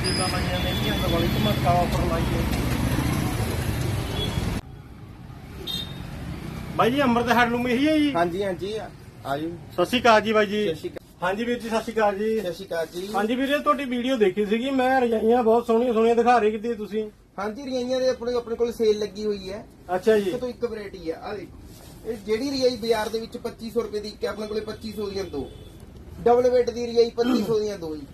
ਸੇਲਾਂ ਲਾਈਆਂ ਨੇ ਜੀ ਦੀਵਾਲੀ ਧਮਾਕਾ ਆਫਰ ਲਾਈਏ ਬਾਈ ਜੀ ਅੰਮ੍ਰਿਤ ਹੈਂਡਲੂਮ ਇਹੀ ਹੈ ਜੀ? ਹਾਂਜੀ ਹਾਂਜੀ ਆਜੋ ਸਤਿ ਸ਼੍ਰੀ ਅਕਾਲ ਜੀ ਬਾਈ ਜੀ। ਸਤਿ ਸ਼੍ਰੀ ਅਕਾਲ। ਹਾਂਜੀ ਵੀਰ ਜੀ ਸਤਿ ਸ਼੍ਰੀ ਅਕਾਲ ਜੀ। ਸਤਿ ਸ਼੍ਰੀ ਅਕਾਲ ਜੀ। ਹਾਂਜੀ ਵੀਰੇ ਤੁਹਾਡੀ ਵੀਡੀਓ ਦੇਖੀ ਸੀਗੀ ਮੈਂ ਰਜਾਈਆਂ ਬਹੁਤ ਸੋਹਣੀਆਂ ਸੋਹਣੀਆਂ ਦਿਖਾ ਰਹੇ ਕਿਤੇ ਤੁਸੀਂ? ਹਾਂਜੀ ਰਜਾਈਆਂ ਦੇ ਆਪਣੇ ਆਪਣੇ ਕੋਲ ਸੇਲ ਲੱਗੀ ਹੋਈ ਹੈ। ਅੱਛਾ ਜੀ। ਇੱਕ ਤੋਂ ਇੱਕ ਵੈਰਾਈਟੀ ਹੈ ਆ ਦੇਖੋ। ਇਹ ਜਿਹੜੀ ਰਜਾਈ ਬਾਜ਼ਾਰ ਦੇ ਵਿੱਚ 2500 ਰੁਪਏ ਦੀ ਇੱਕ ਹੈ ਆਪਣੇ ਕੋਲੇ 2500 ਦੀਆਂ ਦੋ। ਡਬਲ ਵੇਟ ਦੀ ਰਜਾਈ 2500 ਦੀਆਂ ਦੋ ਜੀ।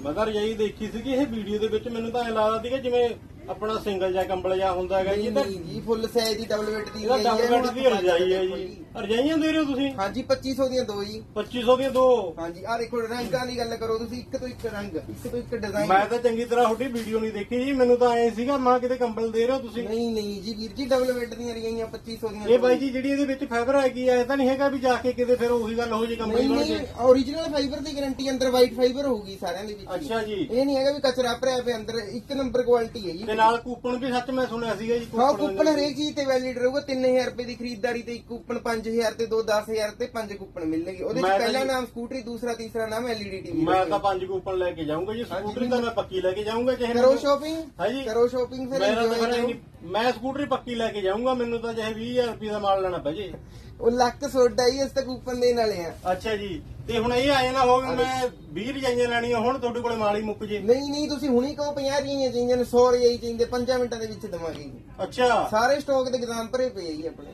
ਮੈਂ ਤਾਂ ਰਜਾਈ ਦੇਖੀ ਸੀਗੀ, ਇਹ ਵੀਡੀਓ ਦੇ ਵਿੱਚ ਮੈਨੂੰ ਤਾਂ ਐ ਲੱਗਦਾ ਸੀਗਾ ਜਿਵੇਂ ਆਪਣਾ ਸਿੰਗਲ ਜਾਂ ਕੰਬਲ ਜਾਂ ਹੁੰਦਾ ਹੈਗਾ ਜੀ ਇਹ ਤਾਂ ਨਹੀਂ ਜੀ ਫੁੱਲ ਸਾਈਜ਼ ਦੀ ਡਬਲ ਵੇਟ ਦੀ ਇਹਦਾ ਰਜਾਈ ਡਬਲ ਹੈ, ਬੈੱਡ ਦੀ ਰਜਾਈ ਹੈ ਜੀ। ਰਜਾਈਆਂ ਦੇ ਰਹੇ ਹੋ ਤੁਸੀਂ? ਹਾਂਜੀ 2500 ਦੀਆਂ ਦੋ ਜੀ। 2500 ਦੀਆਂ ਦੋ। ਹਾਂਜੀ ਆ ਦੇਖੋ ਰੰਗਾਂ ਦੀ ਗੱਲ ਕਰੋ ਤੁਸੀਂ ਇੱਕ ਤੋਂ ਇੱਕ ਰੰਗ ਇੱਕ ਤੋਂ ਇੱਕ ਡਿਜ਼ਾਈਨ ਮੈਂ ਤਾਂ ਚੰਗੀ ਤਰ੍ਹਾਂ ਤੁਹਾਡੀ ਵੀਡੀਓ ਨਹੀਂ ਦੇਖੀ ਜੀ ਮੈਨੂੰ ਤਾਂ ਐ ਸੀਗਾ ਮਾਂ ਕਿਤੇ ਕੰਬਲ ਦੇ ਰਹੇ ਹੋ ਤੁਸੀਂ? ਨਹੀਂ ਨਹੀਂ ਜੀ ਵੀਰ ਜੀ ਡਬਲ ਵੇਟ ਦੀਆਂ ਰਜਾਈਆਂ 2500 ਦੀਆਂ ਇਹ ਬਾਈ ਜੀ। ਜਿਹੜੀ ਇਹਦੇ ਵਿੱਚ ਫਾਈਬਰ ਹੈਗੀ ਆ ਇਹ ਤਾਂ ਨਹੀਂ ਹੈਗਾ ਵੀ ਜਾ ਕੇ ਕਿਤੇ ਫਿਰ ਉਹੀ ਗੱਲ ਹੋ ਜੇ ਕੰਬਲ ਨਹੀਂ ਬਣ ਨਹੀਂ ਕੇ। origignal ਫਾਈਬਰ ਦੀ ਗਾਰੰਟੀ ਅੰਦਰ ਵਾਈਟ ਫਾਈਬਰ ਹੋਊਗੀ ਸਾਰਿਆਂ ਦੇ ਵਿੱਚ। ਅੱਛਾ ਜੀ। ਇਹ ਨਹੀਂ ਹੈਗਾ ਵੀ ਕਚਰਾ ਭਰਿਆ ਪਿਆ ਅੰਦਰ ਇੱਕ ਨੰਬਰ ਕੁਆਲਿਟੀ ਹੈ ਜੀ। ਤੇ ਨਾਲ ਕੂਪਨ ਵੀ ਸੱਚ ਮੈਂ ਸੁਣਿਆ ਸੀਗਾ ਜੀ ਹਾਂ ਕੂਪਨ ਹਰੇਕ ਚੀਜ਼ ਤੇ ਵੈਲਿਡ ਰਹੂਗਾ 3000 ਰੁਪਏ ਦੀ ਖਰੀਦਦਾਰੀ ਤੇ ਇੱਕ ਕੂਪਨ 5000 ਤੇ ਦੋ 10000 ਤੇ ਪੰਜ ਕੂਪਨ ਮਿਲਣਗੇ। ਉਹਦੇ ਤਾਂ ਪਹਿਲਾ ਨਾਮ ਸਕੂਟਰੀ ਦੂਸਰਾ ਤੀਸਰਾ ਨਾਮ ਐਲਈਡੀ ਟੀਵੀ ਮੈਂ ਤਾਂ ਪੰਜ ਕੂਪਨ ਲੈ ਕੇ ਜਾਊਂਗਾ ਜੀ ਸਕੂਟਰੀ ਤਾਂ ਮੈਂ ਪੱਕੀ ਲੈ ਕੇ ਜਾਊਂਗਾ ਚਾਹੇ ਕਰੋ ਸ਼ਾਪਿੰਗ ਹਾਂਜੀ ਕਰੋ ਸ਼ਾਪਿੰਗ ਫਿਰ ਮੈਂ ਸਕੂਟਰੀ ਪੱਕੀ ਲੈ ਕੇ ਜਾਊਂਗਾ ਮੈਨੂੰ ਤਾਂ ਚਾਹੇ 20000 ਰੁਪਏ ਦਾ ਮਾਲ ਲੈਣਾ ਪੈ ਜੇ। ਉਹ ਲੱਕ ਸੋਡਾ ਹੀ ਇਸ ਤੇ ਕੂਪਨ ਦੇਣ ਵਾਲੇ ਆ। ਅੱਛਾ ਜੀ। ਤੇ ਹੁਣ ਇਹ ਆਏ ਨਾ ਹੋਵੇ ਮੈਂ 20 ਰਜਾਈਆਂ ਲੈਣੀਆਂ ਹੁਣ ਤੁਹਾਡੇ ਕੋਲੇ ਮਾਲ ਹੀ ਮੁੱਕ ਜੇ। ਨਹੀਂ ਨਹੀਂ ਤੁਸੀਂ ਹੁਣੀ ਕਹੋ 50 ਰਹੀਆਂ ਚਾਹੀਦੀਆਂ ਨੇ 100 ਰਹੀਆਂ ਚਾਹੀਦੇ 5 ਮਿੰਟਾਂ ਦੇ ਵਿੱਚ ਦਵਾਂਗੇ। ਅੱਛਾ। ਸਾਰੇ ਸਟਾਕ ਦੇ ਗਦਾਮ ਭਰੇ ਪਏ ਆ ਜੀ ਆਪਣੇ।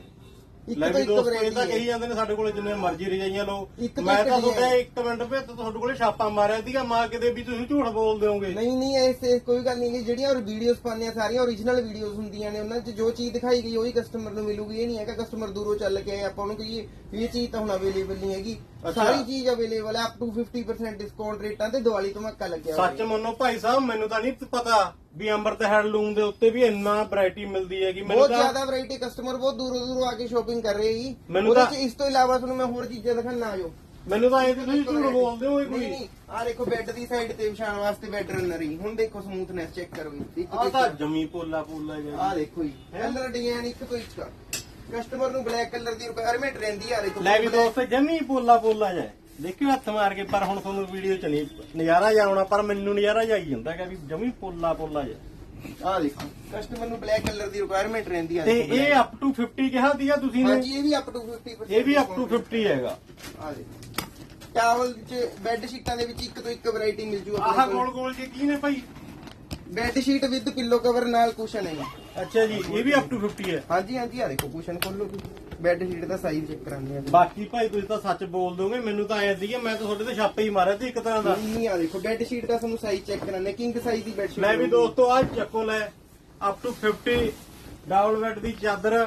ਇੱਕ ਲੈ ਤੋਂ ਵੀ ਇੱਕ ਦੋਸਤੋ ਇਹ ਤਾਂ ਵੈਰਾਈਟੀ ਕਹੀ ਜਾਂਦੇ ਨੇ ਸਾਡੇ ਕੋਲੇ ਜਿੰਨੇ ਮਰਜ਼ੀ ਰਜਾਈਆਂ ਲਓ ਇੱਕ ਤੋਂ ਮੈਂ ਇੱਕ ਤਾਂ design। ਤੁਹਾਡੇ ਇੱਕ ਮਿੰਟ ਵਿੱਚ ਤੁਹਾਡੇ ਕੋਲੇ ਛਾਪਾ ਮਾਰਿਆ ਸੀਗਾ ਮਾਂ ਕਿਤੇ ਵੀ ਤੁਸੀਂ ਝੂਠ ਬੋਲਦੇ ਹੋਗੇ ਨਹੀਂ ਨਹੀਂ ਐਸੇ ਕੋਈ ਗੱਲ ਨਹੀਂ ਗੀ ਜਿਹੜੀਆਂ ਉਹ ਵੀਡੀਓਜ਼ ਪਾਉਂਦੇ ਆ ਸਾਰੀਆਂ ਓਰੀਜਨਲ ਵੀਡੀਓਜ਼ ਹੁੰਦੀਆਂ ਨੇ ਉਹਨਾਂ 'ਚ ਜੋ ਚੀਜ਼ ਦਿਖਾਈ ਗਈ ਉਹੀ ਕਸਟਮਰ ਨੂੰ ਮਿਲੂਗੀ ਇਹ ਨਹੀਂ ਹੈਗਾ ਕਸਟਮਰ ਦੂਰੋਂ ਚੱਲ ਕੇ ਆਏ ਆਪਾਂ ਉਹਨੂੰ ਕਹੀਏ ਵੀ ਇਹ ਚੀਜ਼ ਤਾਂ ਹੁਣ ਅਵੇਲੇਬਲ ਨਹੀਂ ਹੈਗੀ। ਸਾਰੀ ਚੀਜ਼ ਅਵੇਲੇਬਲ ਹੈ ਅਪ ਟੂ 50% ਡਿਸਕਾਊਂਟ ਰੇਟਾਂ ਤੇ ਦੀਵਾਲੀ ਤੋਂ ਮੱਕਾ ਲੱਗਿਆ ਸੱਚ ਮੰਨੋ ਭਾਈ ਸਾਹਿਬ ਮੈਨੂੰ ਤਾਂ ਨਹੀਂ ਪਤਾ ਵੀ ਅੰਮ੍ਰਿਤ ਹੈਂਡਲੂਮ ਦੇ ਉੱਤੇ ਵੀ ਇੰਨਾ ਵੈਰਾਈਟੀ ਮਿਲਦੀ ਹੈਗੀ। ਮੈਨੂੰ ਬਹੁਤ ਤਾਂ ਜ਼ਿਆਦਾ ਵੈਰਾਈਟੀ ਕਸਟਮਰ ਬਹੁਤ ਦੂਰੋਂ ਦੂਰੋਂ ਆ ਕੇ ਸ਼ਾਪਿੰਗ ਕਰ ਰਹੇ ਜੀ। ਮੈਨੂੰ ਉਹਦੇ ਤਾਂ- 'ਚ ਇਸ ਤੋਂ ਇਲਾਵਾ ਤੁਹਾਨੂੰ ਮੈਂ ਹੋਰ ਚੀਜ਼ਾਂ ਦਿਖਾਣਾ ਆਜੋ ਮੈਨੂੰ ਤਾਂ ਇਹ ਤੇ ਤੁਸੀਂ ਝੂਠ ਬੋਲਦੇ ਹੋ ਨਹੀਂ ਕੋਈ? ਨਹੀਂ ਆ ਦੇਖੋ ਬੈੱਡ ਦੀ ਸਾਈਡ ਤੇ ਵਿਛਾਉਣ ਵਾਸਤੇ ਬੈੱਡ ਰਨਰ ਹੀ ਹੁਣ ਦੇਖੋ ਸਮੂਥਨੈਸ ਚੈੱਕ ਕਰੋ ਜੀ। ਇੱਕ ਆ ਤੋਂ ਇੱਕ ਜਮੀ ਪੋਲਾ ਪੋਲਾ ਆ ਜਿਹਾ ਦੇਖੋ ਜੀ। ਕਲਰ ਡਿਜ਼ਾਈਨ ਇੱਕ ਤੋਂ ਇੱਕ ਕਸਟਮਰ ਨੂੰ ਬਲੈਕ ਕਲਰ ਦੀ ਰਿਕੁਆਇਰਮੈਂਟ ਰਹਿੰਦੀ ਆ ਦੇਖੋ ਲੈ ਵੀ ਦੋਸਤੋ ਜਮੀ ਪੋਲਾ ਪੋਲਾ ਜਿਹਾ। ਦੇਖਿਓ ਹੱਥ ਮਾਰ ਕੇ ਪਰ ਹੁਣ ਤੁਹਾਨੂੰ ਵੀਡੀਓ ਚ ਨਹੀਂ ਨਜ਼ਾਰਾ ਜਾਉਣਾ ਪਰ ਮੈਨੂੰ ਨਜ਼ਾਰਾ ਜਾਈ ਜਾਂਦਾ ਹੈਗਾ ਵੀ ਜਮੀ ਪੋਲਾ ਪੋਲਾ ਜਿਹਾ। ਆ ਦੇਖੋ ਕਸਟਮਰ ਨੂੰ ਬਲੈਕ ਕਲਰ ਦੀ ਰਿਕੁਆਇਰਮੈਂਟ ਰਹਿੰਦੀ ਆ ਤੇ ਇਹ। ਅਪ ਟੂ 50 ਕਿਹਾ ਦੀਆ ਤੁਸੀਂ ਨੇ? ਹਾਂਜੀ ਇਹ ਵੀ ਅਪ ਟੂ 50% ਇਹ ਵੀ ਅਪ ਟੂ 50 ਹੈਗਾ। ਆ ਦੇਖੋ ਟਾਵਲ ਚ ਬੈੱਡ ਸ਼ੀਟਾਂ ਦੇ ਵਿੱਚ ਇੱਕ ਤੋਂ ਇੱਕ ਵੈਰਾਈਟੀ ਮਿਲ ਜੂ ਆਹ ਗੋਲ ਗੋਲ ਜੇ ਕੀ ਨੇ ਭਾਈ? Bed sheet with pillow cover ਨਾਲ ਕੁਸ਼ਨ ਹੈ। ਅੱਛਾ ਜੀ ਇਹ ਵੀ ਅਪ ਟੂ 50 ਹੈ। ਹਾਂਜੀ ਹਾਂਜੀ ਆ ਦੇਖੋ ਕੁਸ਼ਨ ਖੋਲੋ ਬੈੱਡ ਸ਼ੀਟ ਦਾ ਸਾਈਜ਼ ਚੈੱਕ ਕਰਾਂਗੇ ਆ ਬਾਕੀ ਭਾਈ ਤੁਸੀਂ ਤਾਂ ਸੱਚ ਬੋਲ ਦੋਗੇ ਮੈਨੂੰ ਤਾਂ ਐ ਸੀਗਾ ਮੈਂ ਤਾਂ ਤੁਹਾਡੇ ਤੇ ਛਾਪੇ ਹੀ ਮਾਰਿਆ ਸੀ ਇੱਕ ਤਰ੍ਹਾਂ ਦਾ। ਨਹੀਂ ਆ ਦੇਖੋ ਬੈੱਡ ਸ਼ੀਟ ਦਾ ਤੁਹਾਨੂੰ ਸਾਈਜ਼ ਚੈੱਕ ਕਰਾਂਗੇ ਕਿੰਗ ਸਾਈਜ਼ ਦੀ ਬੈੱਡ ਸ਼ੀਟ ਲੈ ਵੀ ਦੋਸਤੋ ਆ ਚੱਕੋ ਲੈ ਅਪ ਟੂ 50 ਡਬਲ ਬੈੱਡ ਦੀ ਚਾਦਰ।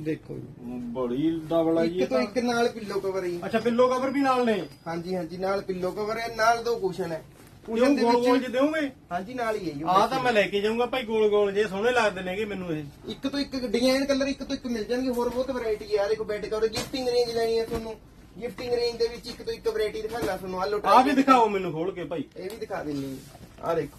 ਦੇਖੋ ਜੀ। ਬੜੀ ਡਬਲ ਆ ਜੀ ਇੱਕ ਤੋਂ ਇੱਕ ਨਾਲ ਪਿੱਲੋ ਕਵਰ ਹੈ ਅੱਛਾ ਪਿੱਲੋ ਕਵਰ ਵੀ ਨਾਲ ਨੇ? ਹਾਂਜੀ ਹਾਂਜੀ ਨਾਲ ਪਿੱਲੋ ਕਵਰ ਹੈ ਨਾਲ ਦੋ ਕੁਸ਼ਨ ਹੈ। ਉਹ ਕੁਸ਼ਨ ਦੇ ਗੋਲ ਗੋਲ ਵਿੱਚ? ਜੇ ਦੇਵੋਗੇ ਹਾਂਜੀ ਨਾਲ ਹੀ ਹੈ ਜੀ ਆ ਤਾਂ ਮੈਂ ਲੈ ਕੇ ਜਾਊਂਗਾ ਭਾਈ ਗੋਲ ਗੋਲ ਜੇ ਸੋਹਣੇ ਲੱਗਦੇ ਨੇਗੇ ਮੈਨੂੰ ਇਹ। ਇੱਕ ਤੋਂ ਇੱਕ ਡਿਜ਼ਾਈਨ ਕਲਰ ਇੱਕ ਤੋਂ ਇੱਕ ਮਿਲ ਜਾਣਗੇ ਹੋਰ ਬਹੁਤ ਵੈਰਾਈਟੀ ਆ। ਦੇਖੋ ਬੈੱਡ ਕਵਰ ਗਿਫਟਿੰਗ ਰੇਂਜ ਲੈਣੀ ਹੈ ਤੁਹਾਨੂੰ। ਗਿਫਟਿੰਗ ਰੇਂਜ ਦੇ ਵਿੱਚ ਇੱਕ ਤੋਂ ਇੱਕ ਵੈਰਾਈਟੀ ਦਿਖਾਣਾ ਤੁਹਾਨੂੰ। ਆ ਲੋ ਆ ਵੀ ਦਿਖਾਓ ਮੈਨੂੰ ਖੋਲ ਕੇ ਭਾਈ। ਇਹ ਵੀ ਦਿਖਾ ਦਿੰਨੀ ਆ। ਦੇਖੋ।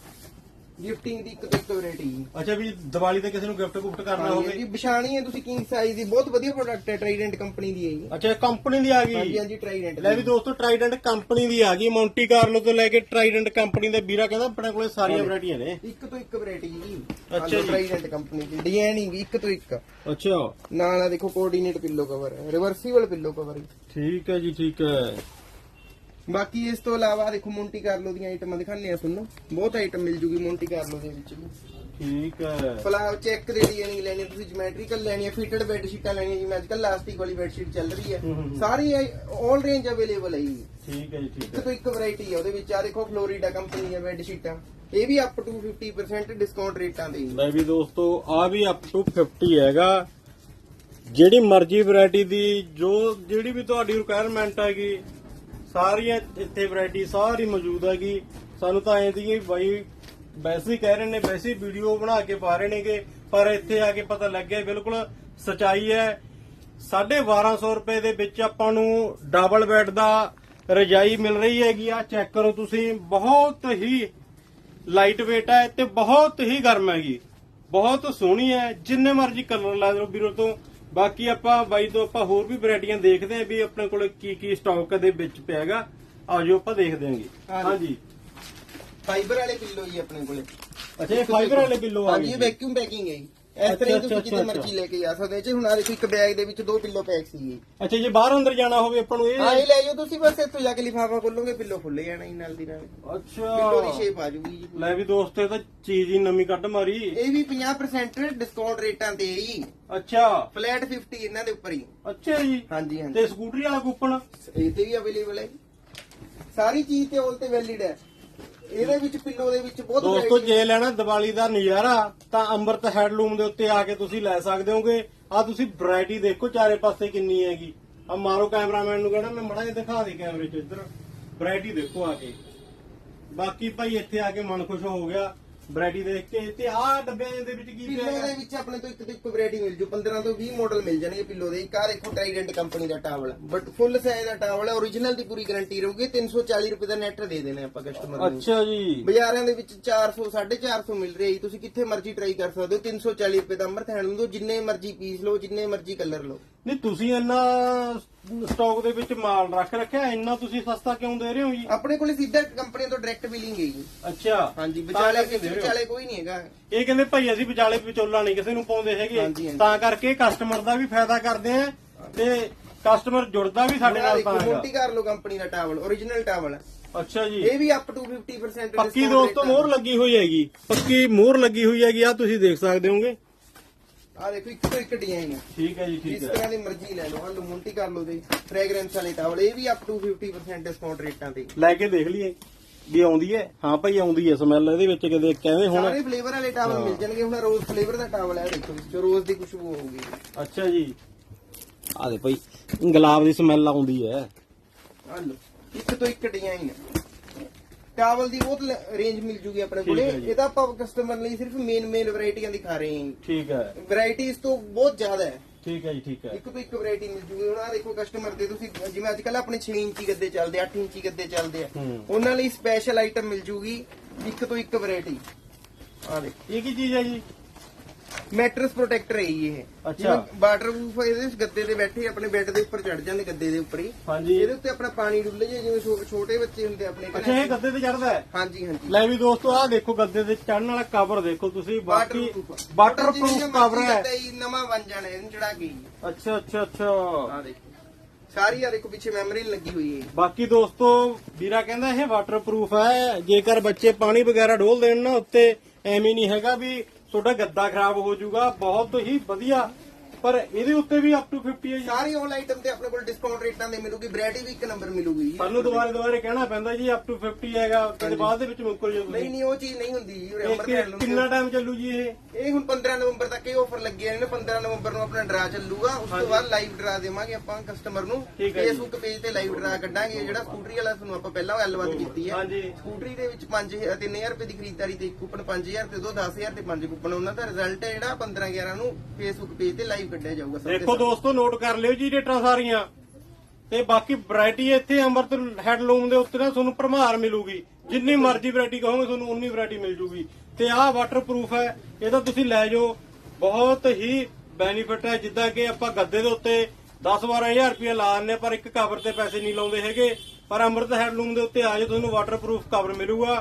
ਗਿਫਟਿੰਗ ਦੀ ਇੱਕ ਤੋਂ ਇੱਕ ਵੈਰਾਈਟੀ ਅੱਛਾ ਵੀ ਦੀਵਾਲੀ ਤੇ ਕਿਸੇ ਨੂੰ ਗਿਫਟ ਗੁਫਟ ਕਰਨਾ ਜੀ ਹੋਵੇ। ਬਿਸ਼ਾਣੀ ਹੈ ਤੁਸੀਂ ਕਿੰਗ ਸਾਈਜ਼ ਦੀ? ਬਹੁਤ ਵਧੀਆ ਪ੍ਰੋਡਕਟ ਹੈ ਟ੍ਰਾਈਡੈਂਟ ਕੰਪਨੀ ਦੀ ਹੈ ਜੀ। ਅੱਛਾ ਕੰਪਨੀ ਦੀ ਆ ਹਾਂਜੀ ਗਈ। ਹਾਂਜੀ ਟ੍ਰਾਈਡੈਂਟ ਲੈ ਵੀ ਦੋਸਤੋ ਟ੍ਰਾਈਡੈਂਟ ਕੰਪਨੀ ਦੀ ਆ ਗਈ। ਮੌਂਟੀ ਕਾਰਲੋ ਤੋਂ ਲੈ ਕੇ ਟ੍ਰਾਈਡੈਂਟ ਕੰਪਨੀ ਦੇ ਵੀਰਾ ਕਹਿੰਦਾ ਆਪਣੇ ਕੋਲੇ ਸਾਰੀਆਂ ਵੈਰਾਈਟੀਆਂ ਨੇ। ਇੱਕ ਤੋਂ ਇੱਕ ਵੈਰਾਈਟੀ ਜੀ। ਅੱਛਾ ਜੀ। ਟ੍ਰਾਈਡੈਂਟ ਕੰਪਨੀ ਦੀ। ਡਿਜ਼ਾਈਨਿੰਗ ਇੱਕ ਤੋਂ ਇੱਕ। ਅੱਛਾ। ਨਾਲ ਆ ਦੇਖੋ coordinate pillow cover reversible pillow cover ਠੀਕ ਹੈ ਜੀ ਠੀਕ ਹੈ। ਬਾਕੀ ਇਸ ਤੋਂ ਇਲਾਵਾ ਦੇਖੋ ਮੋਂਟੀ ਕਾਰਲੋ ਦੀਆਂ ਆਈਟਮਾਂ ਦਿਖਾਣੇ ਆ ਤੁਹਾਨੂੰ। ਬਹੁਤ ਆਈਟਮ ਮਿਲ ਜੂਗੀ ਮੋਂਟੀ ਕਾਰਲੋ ਦੇ ਵਿੱਚ ਵੀ। ਠੀਕ ਹੈ। ਫਲਾਵਰ ਚੈੱਕ ਦੇ ਡਿਜ਼ਾਈਨਿੰਗ ਲੈਣੀ ਤੁਸੀਂ ਜਿਓਮੈਟ੍ਰੀਕਲ ਲੈਣੀ ਹੈ ਫਿਟਡ ਬੈੱਡ ਸ਼ੀਟਾਂ ਲੈਣੀਆਂ ਜਿਵੇਂ ਅੱਜ ਕੱਲ ਲਾਸਟਿਕ ਵਾਲੀ ਬੈੱਡ ਸ਼ੀਟ ਚੱਲ ਰਹੀ ਹੈ। ਸਾਰੀ ਆਲ ਰੇਂਜ ਅਵੇਲੇਬਲ ਹੈ ਜੀ। ਠੀਕ ਹੈ ਜੀ ਠੀਕ ਹੈ। ਤੋਂ ਇੱਕ ਵੈਰਾਈਟੀ ਹੈ ਉਹਦੇ ਵਿੱਚ ਆ ਦੇਖੋ ਫਲੋਰੀਡਾ ਕੰਪਨੀ ਦੀਆਂ ਬੈੱਡ ਸ਼ੀਟਾਂ ਇਹ ਵੀ ਅਪ ਟੂ 50% ਡਿਸਕਾਊਂਟ ਰੇਟਾਂ ਦੇ ਲੈ ਵੀ ਦੋਸਤੋ ਆ ਵੀ ਅਪ ਟੂ 50 ਹੈਗਾ। ਜਿਹੜੀ ਮਰਜ਼ੀ ਵੈਰਾਈਟੀ ਦੀ ਜੋ ਜਿਹੜੀ ਵੀ ਤੁਹਾਡੀ ਰਿਕੁਆਇਰਮੈਂਟ ਹੈਗੀ ਸਾਰੀਆਂ ਇੱਥੇ ਵੈਰਾਈਟੀ ਸਾਰੀ ਮੌਜੂਦ ਹੈਗੀ। ਸਾਨੂੰ ਤਾਂ ਐਂ ਸੀ ਬਾਈ, ਵੈਸੇ ਹੀ ਕਹਿ ਰਹੇ ਨੇ, ਵੈਸੇ ਹੀ ਵੀਡੀਓ ਬਣਾ ਕੇ ਪਾ ਰਹੇ ਨੇਗੇ, ਪਰ ਇੱਥੇ ਆ ਕੇ ਪਤਾ ਲੱਗਿਆ ਬਿਲਕੁਲ ਸਚਾਈ ਹੈ। 1250 ਰੁਪਏ ਦੇ ਵਿੱਚ ਆਪਾਂ ਨੂੰ ਡਬਲ ਬੈੱਡ ਦਾ ਰਜਾਈ ਮਿਲ ਰਹੀ ਹੈਗੀ ਆ। ਚੈੱਕ ਕਰੋ ਤੁਸੀਂ, ਬਹੁਤ ਹੀ ਲਾਈਟ weight ਹੈ ਤੇ ਬਹੁਤ ਹੀ ਗਰਮ ਹੈਗੀ। ਬਹੁਤ ਸੋਹਣੀ ਹੈ, ਜਿੰਨੇ ਮਰਜ਼ੀ ਕਲਰ ਲਾ ਲਓ ਵੀਰੋ ਤੋਂ। ਬਾਕੀ ਆਪਾਂ ਬਾਈ ਤੋਂ ਆਪਾਂ ਹੋਰ ਵੀ ਵੈਰਾਈਟੀਆਂ ਦੇਖਦੇ ਆਂ ਵੀ ਆਪਣੇ ਕੋਲ ਕੀ ਕੀ ਸਟਾਕ ਦੇ ਵਿੱਚ ਪਿਆ ਹੈਗਾ। ਆਜੋ ਆਪਾਂ ਦੇਖਦੇ ਆਂਗੇ ਹਾਂਜੀ। ਫਾਈਬਰ ਵਾਲੇ ਪਿੱਲੋ ਜੀ ਆਪਣੇ ਕੋਲੇ। ਅੱਛਾ ਇਹ ਫਾਈਬਰ ਵਾਲੇ ਬਿੱਲੋ ਆ ਹਾਂਜੀ ਗਏ। ਵੈਕਿਊਮ ਪੈਕਿੰਗ ਹੈ ਜੀ। ਇਸ ਤਰ੍ਹਾਂ ਹੀ ਅੱਛਾ, ਤੁਸੀਂ ਅੱਛਾ, ਜਿੱਥੇ ਅੱਛਾ। ਮਰਜ਼ੀ ਲੈ ਕੇ ਜਾ ਸਕਦੇ ਹੋ। ਜੀ ਹੁਣ ਆ ਦੇਖੋ ਇੱਕ ਬੈਗ ਦੇ ਵਿੱਚ ਦੋ ਪਿੱਲੋ ਪੈਕ ਸੀ ਅੱਛਾ ਜੇ ਬਾਹਰ ਅੰਦਰ ਜਾਣਾ ਹੋਵੇ ਆਪਾਂ ਨੂੰ ਇਹ ਹਾਂ ਇਹ ਲੈ ਜਾਓ ਤੁਸੀਂ ਬਸ ਇੱਥੋਂ ਜਾ ਕੇ ਲਿਫਾਫਾ ਖੋਲੋਗੇ ਪਿੱਲੋ ਖੁੱਲੇ ਜਾਣਾ ਜੀ ਨਾਲ ਦੀ ਨਾਲ। ਪਿੱਲੋ ਦੀ ਅੱਛਾ ਸ਼ੇਪ ਆ ਜੂਗੀ ਜੀ ਲੈ ਵੀ ਦੋਸਤ ਇਹ ਤਾਂ ਚੀਜ਼ ਹੀ ਨਵੀਂ ਕੱਢ ਮਾਰੀ। ਇਹ ਵੀ 50% ਡਿਸਕਾਊਂਟ ਰੇਟਾਂ ਤੇ ਹੈ ਜੀ। ਅੱਛਾ। ਫਲੈਟ 50 ਇਹਨਾਂ ਦੇ ਉੱਪਰ ਹੀ। ਅੱਛਾ ਜੀ। ਹਾਂਜੀ ਹਾਂਜੀ। ਤੇ ਸਕੂਟਰੀ ਵਾਲਾ ਕੂਪਨ? ਇਹ ਤੇ ਵੀ ਅਵੇਲੇਬਲ ਹੈ ਸਾਰੀ ਚੀਜ਼ ਤੇ ਔਲ ਤੇ ਵੈਲਿਡ ਹੈ। ਇਹਦੇ ਵਿੱਚ ਪਿੱਲੋ ਦੇ ਵਿੱਚ ਬਹੁਤ ਦੋਸਤੋ variety ਜੇ ਲੈਣਾ ਦੀਵਾਲੀ ਦਾ ਨਜ਼ਾਰਾ ਤਾਂ ਅੰਮ੍ਰਿਤ ਹੈਂਡਲੂਮ ਦੇ ਉੱਤੇ ਆ ਕੇ ਤੁਸੀਂ ਲੈ ਸਕਦੇ ਹੋਗੇ। ਆ ਤੁਸੀਂ ਵੈਰਾਈਟੀ ਦੇਖੋ ਚਾਰੇ ਪਾਸੇ ਕਿੰਨੀ ਹੈਗੀ। ਆ ਮਾਰੋ ਕੈਮਰਾਮੈਨ ਨੂੰ ਕਹਿਣਾ ਮੈਂ ਮੜਾ ਜਿਹਾ ਦਿਖਾ ਦੇ ਕੈਮਰੇ 'ਚ ਇੱਧਰ। ਵੈਰਾਈਟੀ ਦੇਖੋ ਆ ਕੇ। ਬਾਕੀ ਭਾਈ ਇੱਥੇ ਆ ਕੇ ਮਨ ਖੁਸ਼ ਹੋ ਗਿਆ। ਵੈਰਾਈਟੀ ਦੇਖ ਕੇ ਤੇ ਆਹ ਡੱਬਿਆਂ ਦੇ ਵਿੱਚ ਕੀ ਪਿਆ ਪਿੱਲੋ ਦੇ ਹੈ? ਵਿੱਚ ਆਪਣੇ ਤੋਂ ਇੱਕ ਤੋਂ ਇੱਕ ਵੈਰਾਈਟੀ ਮਿਲ ਜੂ 15 ਤੋਂ 20 ਮਾਡਲ ਮਿਲ ਜਾਣਗੇ ਪਿੱਲੋ ਦੇ ਇੱਕ ਆ ਦੇਖੋ ਟ੍ਰਾਈਡੈਂਟ ਕੰਪਨੀ ਦਾ ਟਾਵਲ ਬਟ ਫੁੱਲ ਸਾਈਜ਼ ਦਾ ਟਾਵਲ ਹੈ origignal ਦੀ ਪੂਰੀ ਗਾਰੰਟੀ ਰਹੂਗੀ 340 ਰੁਪਏ ਦਾ ਨੈਟ ਦੇ ਦੇਣੇ ਆਪਾਂ ਕਸਟਮਰ ਨੂੰ ਅੱਛਾ ਜੀ ਬਾਜ਼ਾਰਾਂ ਦੇ ਵਿੱਚ 400 450 ਮਿਲ ਰਹੀ ਹੈ ਜੀ। ਤੁਸੀਂ ਕਿੱਥੇ ਮਰਜ਼ੀ ਟਰਾਈ ਕਰ ਸਕਦੇ ਹੋ 340 ਰੁਪਏ ਦਾ ਅਮਰਤ ਹੈਂਡ ਦੋ ਜਿੰਨੇ ਮਰਜ਼ੀ ਪੀਸ ਲਓ ਜਿੰਨੇ ਮਰਜ਼ੀ ਕਲਰ ਲਓ ਨਹੀਂ ਤੁਸੀਂ ਇੰਨਾ ਸਟਾਕ ਦੇ ਵਿੱਚ ਮਾਲ ਰੱਖ ਰੱਖਿਆ ਇੰਨਾ ਤੁਸੀਂ ਸਸਤਾ ਕਿਉਂ ਦੇ ਰਹੇ ਹੋ ਜੀ? ਆਪਣੇ ਕੋਲੇ ਸਿੱਧਾ ਕੰਪਨੀ ਤੋਂ ਡਾਇਰੈਕਟ ਬਿਲਿੰਗ ਹੈ ਜੀ। ਅੱਛਾ ਹਾਂਜੀ ਵਿਚਾਲੇ ਹੋ। ਵਿਚਾਲੇ ਕੋਈ ਨਹੀਂ ਹੈਗਾ। ਇਹ ਕਹਿੰਦੇ ਭਾਈ ਅਸੀਂ ਵਿਚਾਲੇ ਵਿਚੋਲਾ ਨਹੀਂ ਕਿਸੇ ਨੂੰ ਪਾਉਂਦੇ ਹੈਗੇ। ਤਾਂ ਕਰਕੇ ਕਸਟਮਰ ਦਾ ਵੀ ਫਾਇਦਾ ਕਰਦੇ ਆ ਤੇ ਕਸਟਮਰ ਜੁੜਦਾ ਵੀ ਸਾਡੇ ਨਾਲ ਤਾਂ ਹੈਗਾ। ਮੋਂਟੀ ਕਾਰਲੋ ਕੰਪਨੀ ਦਾ ਟਾਵਲ origignal ਟਾਵਲ। ਅੱਛਾ ਜੀ। ਇਹ ਵੀ ਅਪ ਟੂ 50% ਪੱਕੀ ਦੋਸਤੋ ਮੋਹਰ ਲੱਗੀ ਹੋਈ ਹੈਗੀ। ਪੱਕੀ ਮੋਹਰ ਲੱਗੀ ਹੋਈ ਹੈਗੀ ਆ ਤੁਸੀਂ ਦੇਖ ਸਕਦੇ ਹੋਗੇ। ਆ ਦੇਖੋ ਇੱਕ ਇੱਕ ਡਿਜ਼ਾਈਨ ਹੈ ਠੀਕ ਹੈ ਜੀ ਜਿਸ ਠੀਕ ਹੈ। ਤਰ੍ਹਾਂ ਦੀ ਮਰਜ਼ੀ ਲੈ ਲਓ ਆ ਲਓ ਮੋਂਟੀ ਕਾਰਲੋ ਦੇ ਫ੍ਰੈਗਰੈਂਸ ਵਾਲੇ ਟਾਵਲ ਇਹ ਵੀ ਅਪ ਟੂ 50% ਡਿਸਕਾਊਂਟ ਰੇਟਾਂ ਤੇ। ਲੈ ਕੇ ਦੇਖ ਲਈਏ ਵੀ ਆਉਂਦੀ ਹੈ। ਹਾਂ ਭਾਈ ਆਉਂਦੀ ਹੈ ਸਮੈਲ ਇਹਦੇ ਵਿੱਚ ਕਿਤੇ ਕਹਿੰਦੇ ਹੁਣ ਸਾਰੇ ਫਲੇਵਰ ਵਾਲੇ ਟਾਵਲ ਮਿਲ ਜਾਣਗੇ ਹੁਣ ਰੋਜ਼ ਫਲੇਵਰ ਦਾ ਟਾਵਲ ਹੈ ਦੇਖੋ ਜੋ ਰੋਜ਼ ਦੀ ਖੁਸ਼ਬੂ ਹੋਊਗੀ ਅੱਛਾ ਜੀ। ਆ ਦੇ ਭਾਈ ਗੁਲਾਬ ਦੀ ਸਮੈਲ ਆਉਂਦੀ ਹੈ। ਆ ਲਓ ਇੱਕ ਤੋਂ ਇੱਕ ਡਿਜ਼ਾਈਨ ਹੈ ਟਾਵਲ ਦੀ ਬਹੁਤ ਰੇਂਜ ਮਿਲ ਜੂਗੀ ਆਪਣੇ ਕੋਲੇ। ਇਹ ਤਾਂ ਆਪਾਂ ਕਸਟਮਰ ਲਈ ਸਿਰਫ ਮੇਨ ਮੇਨ ਵੈਰਾਈਟੀਆਂ ਦਿਖਾ ਰਹੇ ਹਾਂ ਠੀਕ ਹੈ। ਵੈਰਾਈਟੀਜ਼ ਤੋਂ ਬਹੁਤ ਜ਼ਿਆਦਾ ਹੈ। ਠੀਕ ਹੈ ਜੀ ਠੀਕ ਹੈ। ਇੱਕ ਤੋਂ ਇੱਕ ਵੈਰਾਈਟੀ ਮਿਲ ਜੂਗੀ। ਹੁਣ ਆ ਦੇਖੋ ਕਸਟਮਰ ਦੇ ਤੁਸੀਂ ਜਿਵੇਂ ਅੱਜ ਕੱਲ ਆਪਣੇ 6 ਇੰਚੀ ਗੱਦੇ ਚੱਲਦੇ 8 ਇੰਚੀ ਗੱਦੇ ਚੱਲਦੇ ਆ। ਉਹਨਾਂ ਲਈ ਸਪੈਸ਼ਲ ਆਈਟਮ ਮਿਲ ਜੂਗੀ ਇੱਕ ਤੋਂ ਇੱਕ ਵੈਰਾਈਟੀ ਆ ਦੇਖੋ। ਇਹ ਕੀ ਚੀਜ਼ ਹੈ ਜੀ? ਮੈਟਰਸ ਪ੍ਰੋਟੈਕਟਰ ਹੈ ਜੀ ਇਹ। ਅੱਛਾ। ਵਾਟਰਪ੍ਰੂਫ ਇਹਦੇ ਇਸ ਗੱਦੇ ਤੇ ਬੈਠੇ ਆਪਣੇ ਬੈੱਡ ਦੇ ਉੱਪਰ ਚੜ ਜਾਂਦੇ ਗੱਦੇ ਦੇ ਉੱਪਰ ਹੀ। ਹਾਂਜੀ। ਇਹਦੇ ਉੱਤੇ ਆਪਣਾ ਪਾਣੀ ਡੁੱਲ ਜੇ ਜਿਵੇਂ ਛੋ- ਛੋਟੇ ਬੱਚੇ ਹੁੰਦੇ ਆਪਣੇ ਘਰੇ। ਅੱਛਾ ਇਹ ਗੱਦੇ ਤੇ ਚੜਦਾ ਹੈ? ਹਾਂਜੀ ਹਾਂਜੀ। ਲੈ ਵੀ ਦੋਸਤੋ ਆਹ ਦੇਖੋ ਗੱਦੇ ਤੇ ਚੜਨ ਵਾਲਾ ਕਵਰ ਦੇਖੋ ਤੁਸੀਂ ਬਾਕੀ ਵਾਟਰਪ੍ਰੂਫ ਵਾਟਰਪ੍ਰੂਫ ਕਵਰ ਹੈ। ਨਵਾਂ ਬਣ ਜਾਣਾ ਇਹਨੂੰ ਚੜਾ ਕੇ ਜੀ। ਅੱਛਾ ਅੱਛਾ ਅੱਛਾ। ਆ ਦੇਖੋ। ਸਾਰੀ ਆ ਦੇਖੋ ਪਿੱਛੇ ਮੈਮਰੀ ਲੱਗੀ ਹੋਈ ਹੈ ਬਾਕੀ ਦੋਸਤੋ ਵੀਰਾ ਕਹਿੰਦਾ ਇਹ ਵਾਟਰਪ੍ਰੂਫ ਹੈ ਜੇਕਰ ਬੱਚੇ ਪਾਣੀ ਵਗੈਰਾ ਡੋਲ ਦੇਣ ਨਾ ਉੱਤੇ ਐਵੇਂ ਨਹੀਂ ਹੈਗਾ ਵੀ ਤੁਹਾਡਾ ਗੱਦਾ ਖਰਾਬ ਹੋ ਜਾਊਗਾ ਬਹੁਤ ਹੀ ਵਧੀਆ। ਪਰ ਇਹਦੇ ਉੱਤੇ ਵੀ ਅਪ ਟੂ 50 ਹੈ ਜੀ। ਸਾਰੀ ਆਲ ਆਈਟਮ ਤੇ ਆਪਣੇ ਕੋਲ ਡਿਸਕਾਊਂਟ ਰੇਟਾਂ ਦੇ ਮਿਲੂਗੀ ਵੈਰਾਈਟੀ ਵੀ ਇੱਕ ਨੰਬਰ ਮਿਲੂਗੀ ਜੀ। ਸਾਨੂੰ ਦੁਬਾਰੇ ਦੁਬਾਰੇ ਕਹਿਣਾ ਪੈਂਦਾ ਜੀ ਅਪ ਟੂ 50 ਹੈਗਾ ਤੇ ਬਾਅਦ ਦੇ ਵਿੱਚ ਮੁੱਕਰ ਜਾਊ ਨਹੀਂ ਨਹੀਂ ਉਹ ਚੀਜ਼ ਨਹੀਂ ਹੁੰਦੀ ਜੀ ਉਰੇ ਅੰਮ੍ਰਿਤ ਹੈਂਡਲੂਮ ਕਿੰਨਾ ਟਾਈਮ ਚੱਲੂ ਜੀ ਇਹ? ਇਹ ਹੁਣ 15 ਨਵੰਬਰ ਤੱਕ ਇਹ ਆਫਰ ਲੱਗੇ ਨੇ 15 ਨਵੰਬਰ ਨੂੰ ਆਪਣਾ ਡਰਾ ਚੱਲੂਗਾ ਉਸ ਤੋਂ ਬਾਅਦ ਲਾਈਵ ਡਰਾ ਦੇਵਾਂਗੇ ਆਪਾਂ ਕਸਟਮਰ ਨੂੰ। ਠੀਕ ਹੈ ਜੀ। ਫੇਸਬੁੱਕ ਪੇਜ ਤੇ ਲਾਈਵ ਡਰਾ ਕੱਢਾਂਗੇ ਜਿਹੜਾ ਸਕੂਟਰੀ ਵਾਲਾ ਤੁਹਾਨੂੰ ਆਪਾਂ ਪਹਿਲਾਂ ਗੱਲਬਾਤ ਕੀਤੀ ਹੈ। ਹਾਂਜੀ। ਸਕੂਟਰੀ ਦੇ ਵਿੱਚ 5000 3000 ਰੁਪਏ ਦੀ ਖਰੀਦਦਾਰੀ ਤੇ ਇੱਕ ਕੂਪਨ 5000 ਤੇ ਦੋ 10000 ਤੇ ਪੰਜ ਕੂਪਨ ਉਹਨਾਂ ਦਾ ਰਿਜ਼ਲਟ ਹੈ ਜਿਹੜਾ 15 11 ਨੂੰ ਫੇਸਬੁੱਕ ਪੇਜ ਤੇ ਲਾਈਵ ਕੱਢਿਆ ਜਾਊਗਾ ਸਭ ਦੇ ਦੇਖੋ ਦੋਸਤੋ ਨੋਟ ਕਰ ਲਿਓ ਜੀ ਡੇਟਾਂ ਸਾਰੀਆਂ। ਤੇ ਬਾਕੀ ਵੈਰਾਈਟੀ ਇੱਥੇ ਅੰਮ੍ਰਿਤ ਹੈਂਡਲੂਮ ਦੇ ਉੱਤੇ ਨਾ ਤੁਹਾਨੂੰ ਭਰਮਾਰ ਮਿਲੂਗੀ। ਜਿੰਨੀ ਮਰਜ਼ੀ ਵੈਰਾਈਟੀ ਕਹੋਗੇ ਤੁਹਾਨੂੰ ਉਨੀ ਵੈਰਾਈਟੀ ਮਿਲ ਜੂਗੀ। ਤੇ ਆਹ ਵਾਟਰਪ੍ਰੂਫ ਹੈ ਇਹ ਤਾਂ ਤੁਸੀਂ ਲੈ ਜਾਓ। ਬਹੁਤ ਹੀ ਬੈਨੀਫਿਟ ਹੈ ਜਿੱਦਾਂ ਕਿ ਆਪਾਂ ਗੱਦੇ ਦੇ ਉੱਤੇ 10-12000 ਰੁਪਏ ਲਾ ਦਿੰਦੇ ਹਾਂ, ਪਰ ਇੱਕ ਕਵਰ ਤੇ ਪੈਸੇ ਨਹੀਂ ਲਾਉਂਦੇ ਹੈਗੇ। ਪਰ ਅੰਮ੍ਰਿਤ ਹੈਂਡਲੂਮ ਦੇ ਉੱਤੇ ਆ ਜਾਓ ਤੁਹਾਨੂੰ ਵਾਟਰਪ੍ਰੂਫ ਕਵਰ ਮਿਲੂਗਾ।